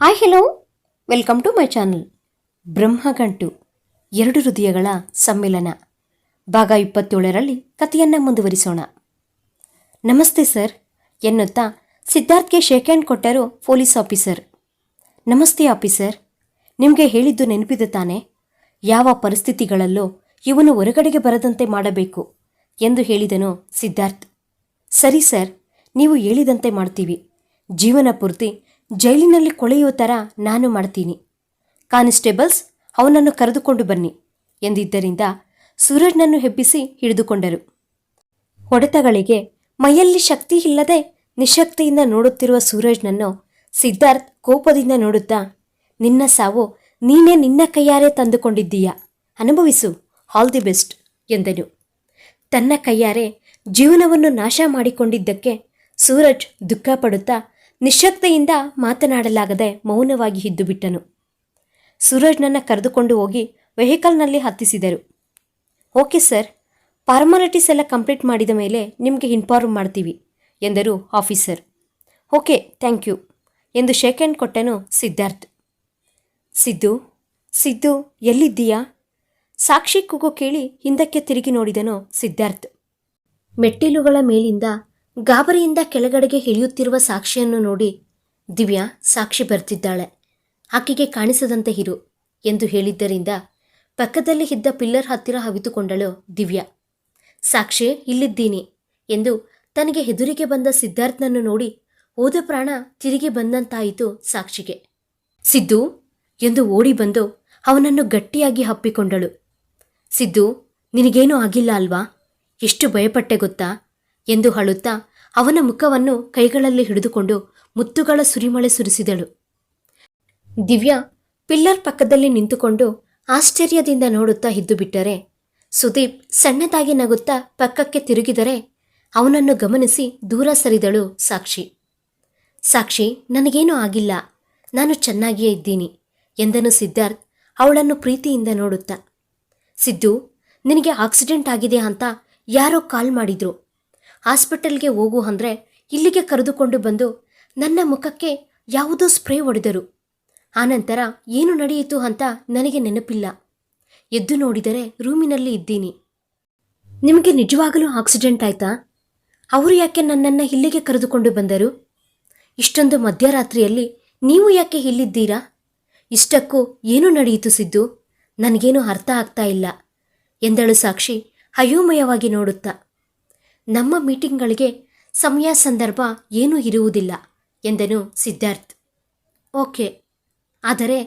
Hi hello welcome to my channel Brahmagantu, ಎರಡು ಹೃದಯಗಳ ಸಮ್ಮಿಲನ. ಭಾಗ ಇಪ್ಪತ್ತೇಳರಲ್ಲಿ ಕಥೆಯನ್ನು ಮುಂದುವರಿಸೋಣ. ನಮಸ್ತೆ ಸರ್, ಎನ್ನುತ್ತಾ ಸಿದ್ಧಾರ್ಥ್ಗೆ ಶೇಕ್ ಹ್ಯಾಂಡ್ ಕೊಟ್ಟರು ಪೊಲೀಸ್ ಆಫೀಸರ್. ನಮಸ್ತೆ ಆಫೀಸರ್, ನಿಮಗೆ ಹೇಳಿದ್ದು ನೆನಪಿದೆ ತಾನೆ? ಯಾವ ಪರಿಸ್ಥಿತಿಗಳಲ್ಲೂ ಇವನು ಹೊರಗಡೆಗೆ ಬರದಂತೆ ಮಾಡಬೇಕು ಎಂದು ಹೇಳಿದನು ಸಿದ್ಧಾರ್ಥ್. ಸರಿ ಸರ್, ನೀವು ಹೇಳಿದಂತೆ ಮಾಡ್ತೀವಿ. ಜೀವನ ಪೂರ್ತಿ ಜೈಲಿನಲ್ಲಿ ಕೊಳೆಯುವ ಥರ ನಾನು ಮಾಡ್ತೀನಿ. ಕಾನ್ಸ್ಟೇಬಲ್ಸ್, ಅವನನ್ನು ಕರೆದುಕೊಂಡು ಬನ್ನಿ ಎಂದಿದ್ದರಿಂದ ಸೂರಜ್ನನ್ನು ಹೆಬ್ಬಿಸಿ ಹಿಡಿದುಕೊಂಡರು. ಹೊಡೆತಗಳಿಗೆ ಮೈಯಲ್ಲಿ ಶಕ್ತಿ ಇಲ್ಲದೆ ನಿಶಕ್ತಿಯಿಂದ ನೋಡುತ್ತಿರುವ ಸೂರಜ್ನನ್ನು ಸಿದ್ಧಾರ್ಥ್ ಕೋಪದಿಂದ ನೋಡುತ್ತಾ, ನಿನ್ನ ಸಾವು ನೀನೇ ನಿನ್ನ ಕೈಯಾರೆ ತಂದುಕೊಂಡಿದ್ದೀಯಾ? ಅನುಭವಿಸು. ಆಲ್ ದಿ ಬೆಸ್ಟ್ ಎಂದನು. ತನ್ನ ಕೈಯಾರೆ ಜೀವನವನ್ನು ನಾಶ ಮಾಡಿಕೊಂಡಿದ್ದಕ್ಕೆ ಸೂರಜ್ ದುಃಖಪಡುತ್ತಾ ನಿಶ್ಶಕ್ತಿಯಿಂದ ಮಾತನಾಡಲಾಗದೆ ಮೌನವಾಗಿ ಹಿದ್ದುಬಿಟ್ಟನು. ಬಿಟ್ಟನು ಸೂರಜ್ನನ್ನ ಕರೆದುಕೊಂಡು ಹೋಗಿ ವೆಹಿಕಲ್ನಲ್ಲಿ ಹತ್ತಿಸಿದರು. ಓಕೆ ಸರ್ ಫಾರ್ಮಾಲಿಟೀಸ್ ಎಲ್ಲ ಕಂಪ್ಲೀಟ್ ಮಾಡಿದ ಮೇಲೆ ನಿಮಗೆ ಇನ್ಫಾರ್ಮ್ ಮಾಡ್ತೀವಿ, ಎಂದರು ಆಫೀಸರ್. ಓಕೆ, ಥ್ಯಾಂಕ್ ಯು, ಎಂದು ಶೇಕ್ ಹ್ಯಾಂಡ್ ಕೊಟ್ಟನು ಸಿದ್ಧಾರ್ಥ್. ಸಿದ್ದು ಸಿದ್ದು, ಎಲ್ಲಿದ್ದೀಯಾ? ಸಾಕ್ಷಿ ಕೂಗು ಕೇಳಿ ಹಿಂದಕ್ಕೆ ತಿರುಗಿ ನೋಡಿದನು ಸಿದ್ಧಾರ್ಥ್. ಮೆಟ್ಟಿಲುಗಳ ಮೇಲಿಂದ ಗಾಬರಿಯಿಂದ ಕೆಳಗಡೆಗೆ ಇಳಿಯುತ್ತಿರುವ ಸಾಕ್ಷಿಯನ್ನು ನೋಡಿ ದಿವ್ಯಾ ಸಾಕ್ಷಿ ಬರ್ತಿದ್ದಾಳೆ. ಆಕೆಗೆ ಕಾಣಿಸದಂತೆ ಇರು ಎಂದು ಹೇಳಿದ್ದರಿಂದ ಪಕ್ಕದಲ್ಲಿ ಇದ್ದ ಪಿಲ್ಲರ್ ಹತ್ತಿರ ಹವಿತುಕೊಂಡಳು ದಿವ್ಯಾ. ಸಾಕ್ಷಿ, ಇಲ್ಲಿದ್ದೀನಿ ಎಂದು ತನಗೆ ಹೆದುರಿಗೆ ಬಂದ ಸಿದ್ಧಾರ್ಥನನ್ನು ನೋಡಿ ಹೋದ ಪ್ರಾಣ ತಿರುಗಿ ಬಂದಂತಾಯಿತು ಸಾಕ್ಷಿಗೆ. ಸಿದ್ದು ಎಂದು ಓಡಿ ಬಂದು ಅವನನ್ನು ಗಟ್ಟಿಯಾಗಿ ಹಪ್ಪಿಕೊಂಡಳು ಸಿದ್ದು, ನಿನಗೇನೂ ಆಗಿಲ್ಲ ಅಲ್ವಾ? ಎಷ್ಟು ಭಯಪಟ್ಟೆ ಗೊತ್ತಾ? ಎಂದು ಹಳುತ್ತಾ ಅವನ ಮುಖವನ್ನು ಕೈಗಳಲ್ಲಿ ಹಿಡಿದುಕೊಂಡು ಮುತ್ತುಗಳ ಸುರಿಮಳೆ ಸುರಿಸಿದಳು. ದಿವ್ಯಾ ಪಿಲ್ಲರ್ ಪಕ್ಕದಲ್ಲಿ ನಿಂತುಕೊಂಡು ಆಶ್ಚರ್ಯದಿಂದ ನೋಡುತ್ತಾ ಇದ್ದು ಬಿಟ್ಟರೆ, ಸುದೀಪ್ ಸಣ್ಣದಾಗಿ ನಗುತ್ತಾ ಪಕ್ಕಕ್ಕೆ ತಿರುಗಿದರೆ ಅವನನ್ನು ಗಮನಿಸಿ ದೂರ ಸರಿದಳು ಸಾಕ್ಷಿ. ಸಾಕ್ಷಿ, ನನಗೇನೂ ಆಗಿಲ್ಲ, ನಾನು ಚೆನ್ನಾಗಿಯೇ ಇದ್ದೀನಿ ಎಂದನು ಸಿದ್ಧಾರ್ಥ್ ಅವಳನ್ನು ಪ್ರೀತಿಯಿಂದ ನೋಡುತ್ತಾ. ಸಿದ್ದು, ನಿನಗೆ ಆಕ್ಸಿಡೆಂಟ್ ಆಗಿದೆ ಅಂತ ಯಾರೋ ಕಾಲ್ ಮಾಡಿದ್ರು. ಹಾಸ್ಪಿಟಲ್ಗೆ ಹೋಗು ಅಂದರೆ ಇಲ್ಲಿಗೆ ಕರೆದುಕೊಂಡು ಬಂದು ನನ್ನ ಮುಖಕ್ಕೆ ಯಾವುದೋ ಸ್ಪ್ರೇ ಹೊಡೆದರು. ಆನಂತರ ಏನು ನಡೆಯಿತು ಅಂತ ನನಗೆ ನೆನಪಿಲ್ಲ. ಎದ್ದು ನೋಡಿದರೆ ರೂಮಿನಲ್ಲಿ ಇದ್ದೀನಿ. ನಿಮಗೆ ನಿಜವಾಗಲೂ ಆಕ್ಸಿಡೆಂಟ್ ಆಯ್ತಾ? ಅವರು ಯಾಕೆ ನನ್ನನ್ನು ಇಲ್ಲಿಗೆ ಕರೆದುಕೊಂಡು ಬಂದರು? ಇಷ್ಟೊಂದು ಮಧ್ಯರಾತ್ರಿಯಲ್ಲಿ ನೀವು ಯಾಕೆ ಇಲ್ಲಿದ್ದೀರಾ? ಇಷ್ಟಕ್ಕೂ ಏನು ನಡೆಯಿತು ಸಿದ್ದು? ನನಗೇನು ಅರ್ಥ ಆಗ್ತಾ ಇಲ್ಲ ಎಂದಳು ಸಾಕ್ಷಿ ಅಯೋಮಯವಾಗಿ ನೋಡುತ್ತಾ. ನಮ್ಮ ಮೀಟಿಂಗ್ಗಳಿಗೆ ಸಮಯ ಸಂದರ್ಭ ಏನೂ ಇರುವುದಿಲ್ಲ ಎಂದನು ಸಿದ್ಧಾರ್ಥ್. ಓಕೆ, ಆದರೆ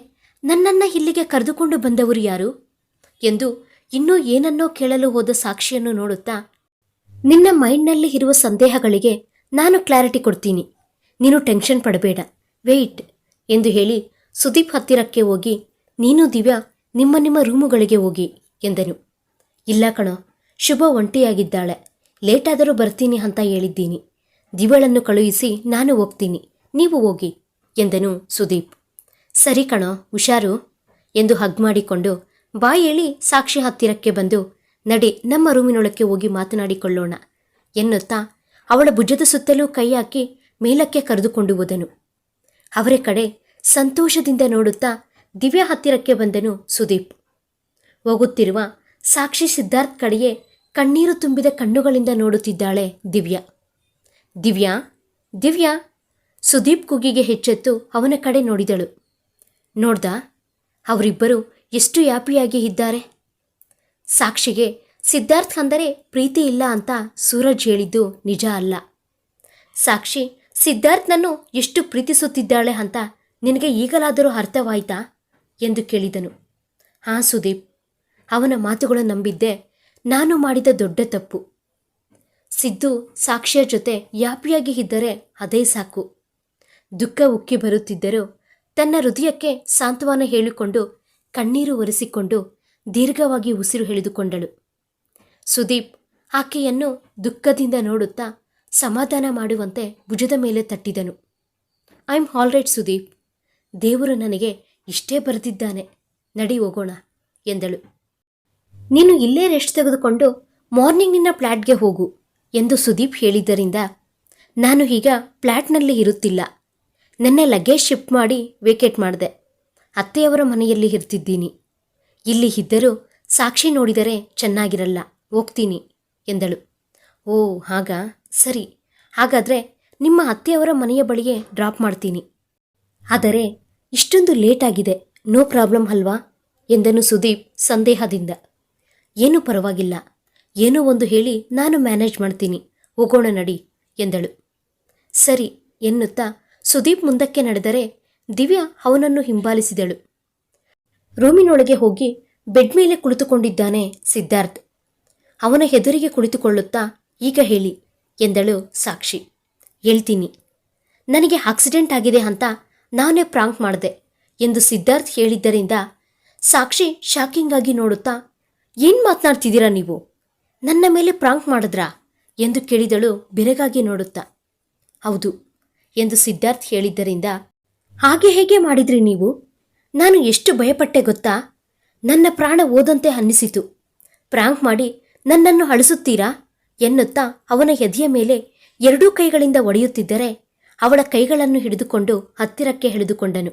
ನನ್ನನ್ನು ಇಲ್ಲಿಗೆ ಕರೆದುಕೊಂಡು ಬಂದವರು ಯಾರು? ಎಂದು ಇನ್ನೂ ಏನನ್ನೋ ಕೇಳಲು ಹೋದ ಸಾಕ್ಷಿಯನ್ನು ನೋಡುತ್ತಾ, ನಿನ್ನ ಮೈಂಡ್ನಲ್ಲಿ ಇರುವ ಸಂದೇಹಗಳಿಗೆ ನಾನು ಕ್ಲಾರಿಟಿ ಕೊಡ್ತೀನಿ. ನೀನು ಟೆನ್ಷನ್ ಪಡಬೇಡ, ವೆಯ್ಟ್ ಎಂದು ಹೇಳಿ ಸುದೀಪ್ ಹತ್ತಿರಕ್ಕೆ ಹೋಗಿ, ನೀನು ದಿವ್ಯಾ, ನಿಮ್ಮ ನಿಮ್ಮ ರೂಮುಗಳಿಗೆ ಹೋಗಿ ಎಂದನು. ಇಲ್ಲ ಕಣೋ, ಶುಭ ಒಂಟಿಯಾಗಿದ್ದಾಳೆ. ಲೇಟಾದರೂ ಬರ್ತೀನಿ ಅಂತ ಹೇಳಿದ್ದೀನಿ. ದಿವಳನ್ನು ಕಳುಹಿಸಿ ನಾನು ಹೋಗ್ತೀನಿ ನೀವು ಹೋಗಿ ಎಂದನು ಸುದೀಪ್. ಸರಿ ಕಣೋ, ಹುಷಾರು ಎಂದು ಹಗ್ ಮಾಡಿಕೊಂಡು ಬಾಯಿ ಹೇಳಿ ಸಾಕ್ಷಿ ಹತ್ತಿರಕ್ಕೆ ಬಂದು, ನಡೆ, ನಮ್ಮ ರೂಮಿನೊಳಕ್ಕೆ ಹೋಗಿ ಮಾತನಾಡಿಕೊಳ್ಳೋಣ ಎನ್ನುತ್ತಾ ಅವಳ ಭುಜದ ಸುತ್ತಲೂ ಕೈ ಹಾಕಿ ಮೇಲಕ್ಕೆ ಕರೆದುಕೊಂಡು ಹೋದನು. ಅವರ ಕಡೆ ಸಂತೋಷದಿಂದ ನೋಡುತ್ತಾ ದಿವ್ಯಾ ಹತ್ತಿರಕ್ಕೆ ಬಂದನು ಸುದೀಪ್. ಹೋಗುತ್ತಿರುವ ಸಾಕ್ಷಿ ಸಿದ್ಧಾರ್ಥ್ ಕಡೆಯೇ ಕಣ್ಣೀರು ತುಂಬಿದ ಕಣ್ಣುಗಳಿಂದ ನೋಡುತ್ತಿದ್ದಾಳೆ ದಿವ್ಯಾ. ದಿವ್ಯಾ ದಿವ್ಯಾ. ಸುದೀಪ್ ಕುಗಿಗೆ ಹೆಚ್ಚೆತ್ತು ಅವನ ಕಡೆ ನೋಡಿದಳು. ನೋಡ್ದ, ಅವರಿಬ್ಬರು ಎಷ್ಟು ಯಾಪಿಯಾಗಿ ಇದ್ದಾರೆ? ಸಾಕ್ಷಿಗೆ ಸಿದ್ಧಾರ್ಥ್ ಅಂದರೆ ಪ್ರೀತಿ ಇಲ್ಲ ಅಂತ ಸೂರಜ್ ಹೇಳಿದ್ದು ನಿಜ ಅಲ್ಲ. ಸಾಕ್ಷಿ, ಸಿದ್ಧಾರ್ಥ್ನನ್ನು ಎಷ್ಟು ಪ್ರೀತಿಸುತ್ತಿದ್ದಾಳೆ ಅಂತ ನಿನಗೆ ಈಗಲಾದರೂ ಅರ್ಥವಾಯ್ತಾ? ಎಂದು ಕೇಳಿದನು. ಹಾಂ ಸುದೀಪ್, ಅವನ ಮಾತುಗಳು ನಂಬಿದ್ದೆ ನಾನು ಮಾಡಿದ ದೊಡ್ಡ ತಪ್ಪು. ಸಿದ್ದು ಸಾಕ್ಷಿಯ ಜೊತೆ ಯಾಪಿಯಾಗಿ ಇದ್ದರೆ ಅದೇ ಸಾಕು. ದುಃಖ ಉಕ್ಕಿ ಬರುತ್ತಿದ್ದರೂ ತನ್ನ ಹೃದಯಕ್ಕೆ ಸಾಂತ್ವನ ಹೇಳಿಕೊಂಡು ಕಣ್ಣೀರು ಒರೆಸಿಕೊಂಡು ದೀರ್ಘವಾಗಿ ಉಸಿರು ಎಳೆದುಕೊಂಡಳು. ಸುದೀಪ್ ಆಕೆಯನ್ನು ದುಃಖದಿಂದ ನೋಡುತ್ತಾ ಸಮಾಧಾನ ಮಾಡುವಂತೆ ಭುಜದ ಮೇಲೆ ತಟ್ಟಿದನು. I am alright Sudeep. ದೇವರು ನನಗೆ ಇಷ್ಟೇ ಬರೆದಿದ್ದಾನೆ. ನಡಿ ಹೋಗೋಣ, ಎಂದಳು. ನೀನು ಇಲ್ಲೇ ರೆಸ್ಟ್ ತೆಗೆದುಕೊಂಡು ಮಾರ್ನಿಂಗ್ ನಿನ್ನ ಫ್ಲ್ಯಾಟ್ಗೆ ಹೋಗು ಎಂದು ಸುದೀಪ್ ಹೇಳಿದ್ದರಿಂದ ನಾನು ಈಗ ಫ್ಲ್ಯಾಟ್ನಲ್ಲಿ ಇರುತ್ತಿಲ್ಲ. ನೆನ್ನೆ ಲಗೇಜ್ ಶಿಫ್ಟ್ ಮಾಡಿ ವೇಕೇಟ್ ಮಾಡಿದೆ. ಅತ್ತೆಯವರ ಮನೆಯಲ್ಲಿ ಇರ್ತಿದ್ದೀನಿ. ಇಲ್ಲಿ ಇದ್ದರೂ ಸಾಕ್ಷಿ ನೋಡಿದರೆ ಚೆನ್ನಾಗಿರಲ್ಲ, ಹೋಗ್ತೀನಿ ಎಂದಳು. ಓ, ಹಾಗ? ಸರಿ. ಹಾಗಾದರೆ ನಿಮ್ಮ ಅತ್ತೆಯವರ ಮನೆಯ ಬಳಿಗೆ ಡ್ರಾಪ್ ಮಾಡ್ತೀನಿ. ಆದರೆ ಇಷ್ಟೊಂದು ಲೇಟ್ ಆಗಿದೆ ನೋ ಪ್ರಾಬ್ಲಮ್ ಅಲ್ವಾ? ಎಂದನು ಸುದೀಪ್ ಸಂದೇಹದಿಂದ. ಏನೂ ಪರವಾಗಿಲ್ಲ. ಏನೋ ಒಂದು ಹೇಳಿ ನಾನು ಮ್ಯಾನೇಜ್ ಮಾಡ್ತೀನಿ. ಹೋಗೋಣ ನಡಿ ಎಂದಳು. ಸರಿ ಎನ್ನುತ್ತಾ ಸುದೀಪ್ ಮುಂದಕ್ಕೆ ನಡೆದರೆ ದಿವ್ಯಾ ಅವನನ್ನು ಹಿಂಬಾಲಿಸಿದಳು. ರೂಮಿನೊಳಗೆ ಹೋಗಿ ಬೆಡ್ ಮೇಲೆ ಕುಳಿತುಕೊಂಡಿದ್ದಾನೆ ಸಿದ್ಧಾರ್ಥ್. ಅವನ ಹೆದರಿಗೆ ಕುಳಿತುಕೊಳ್ಳುತ್ತಾ ಈಗ ಹೇಳಿ ಎಂದಳು ಸಾಕ್ಷಿ. ಹೇಳ್ತೀನಿ. ನನಗೆ ಆಕ್ಸಿಡೆಂಟ್ ಆಗಿದೆ ಅಂತ ನಾನೇ ಪ್ರಾಂಕ್ ಮಾಡಿದೆ ಎಂದು ಸಿದ್ಧಾರ್ಥ್ ಹೇಳಿದ್ದರಿಂದ ಸಾಕ್ಷಿ ಶಾಕಿಂಗ್ ಆಗಿ ನೋಡುತ್ತಾ ಏನು ಮಾತನಾಡ್ತಿದ್ದೀರಾ ನೀವು? ನನ್ನ ಮೇಲೆ ಪ್ರಾಂಕ್ ಮಾಡಿದ್ರಾ? ಎಂದು ಕೇಳಿದಳು ಬೆರಗಾಗಿ ನೋಡುತ್ತಾ. ಹೌದು, ಎಂದು ಸಿದ್ಧಾರ್ಥ್ ಹೇಳಿದ್ದರಿಂದ. ಹಾಗೆ ಹೇಗೆ ಮಾಡಿದ್ರಿ ನೀವು? ನಾನು ಎಷ್ಟು ಭಯಪಟ್ಟೆ ಗೊತ್ತಾ? ನನ್ನ ಪ್ರಾಣ ಓದಂತೆ ಅನ್ನಿಸಿತು. ಪ್ರಾಂಕ್ ಮಾಡಿ ನನ್ನನ್ನು ಅಳಿಸುತ್ತೀರಾ? ಎನ್ನುತ್ತಾ ಅವನ ಎದೆಯ ಮೇಲೆ ಎರಡೂ ಕೈಗಳಿಂದ ಒಡೆಯುತ್ತಿದ್ದರೆ ಅವಳ ಕೈಗಳನ್ನು ಹಿಡಿದುಕೊಂಡು ಹತ್ತಿರಕ್ಕೆ ಹಿಡಿದುಕೊಂಡನು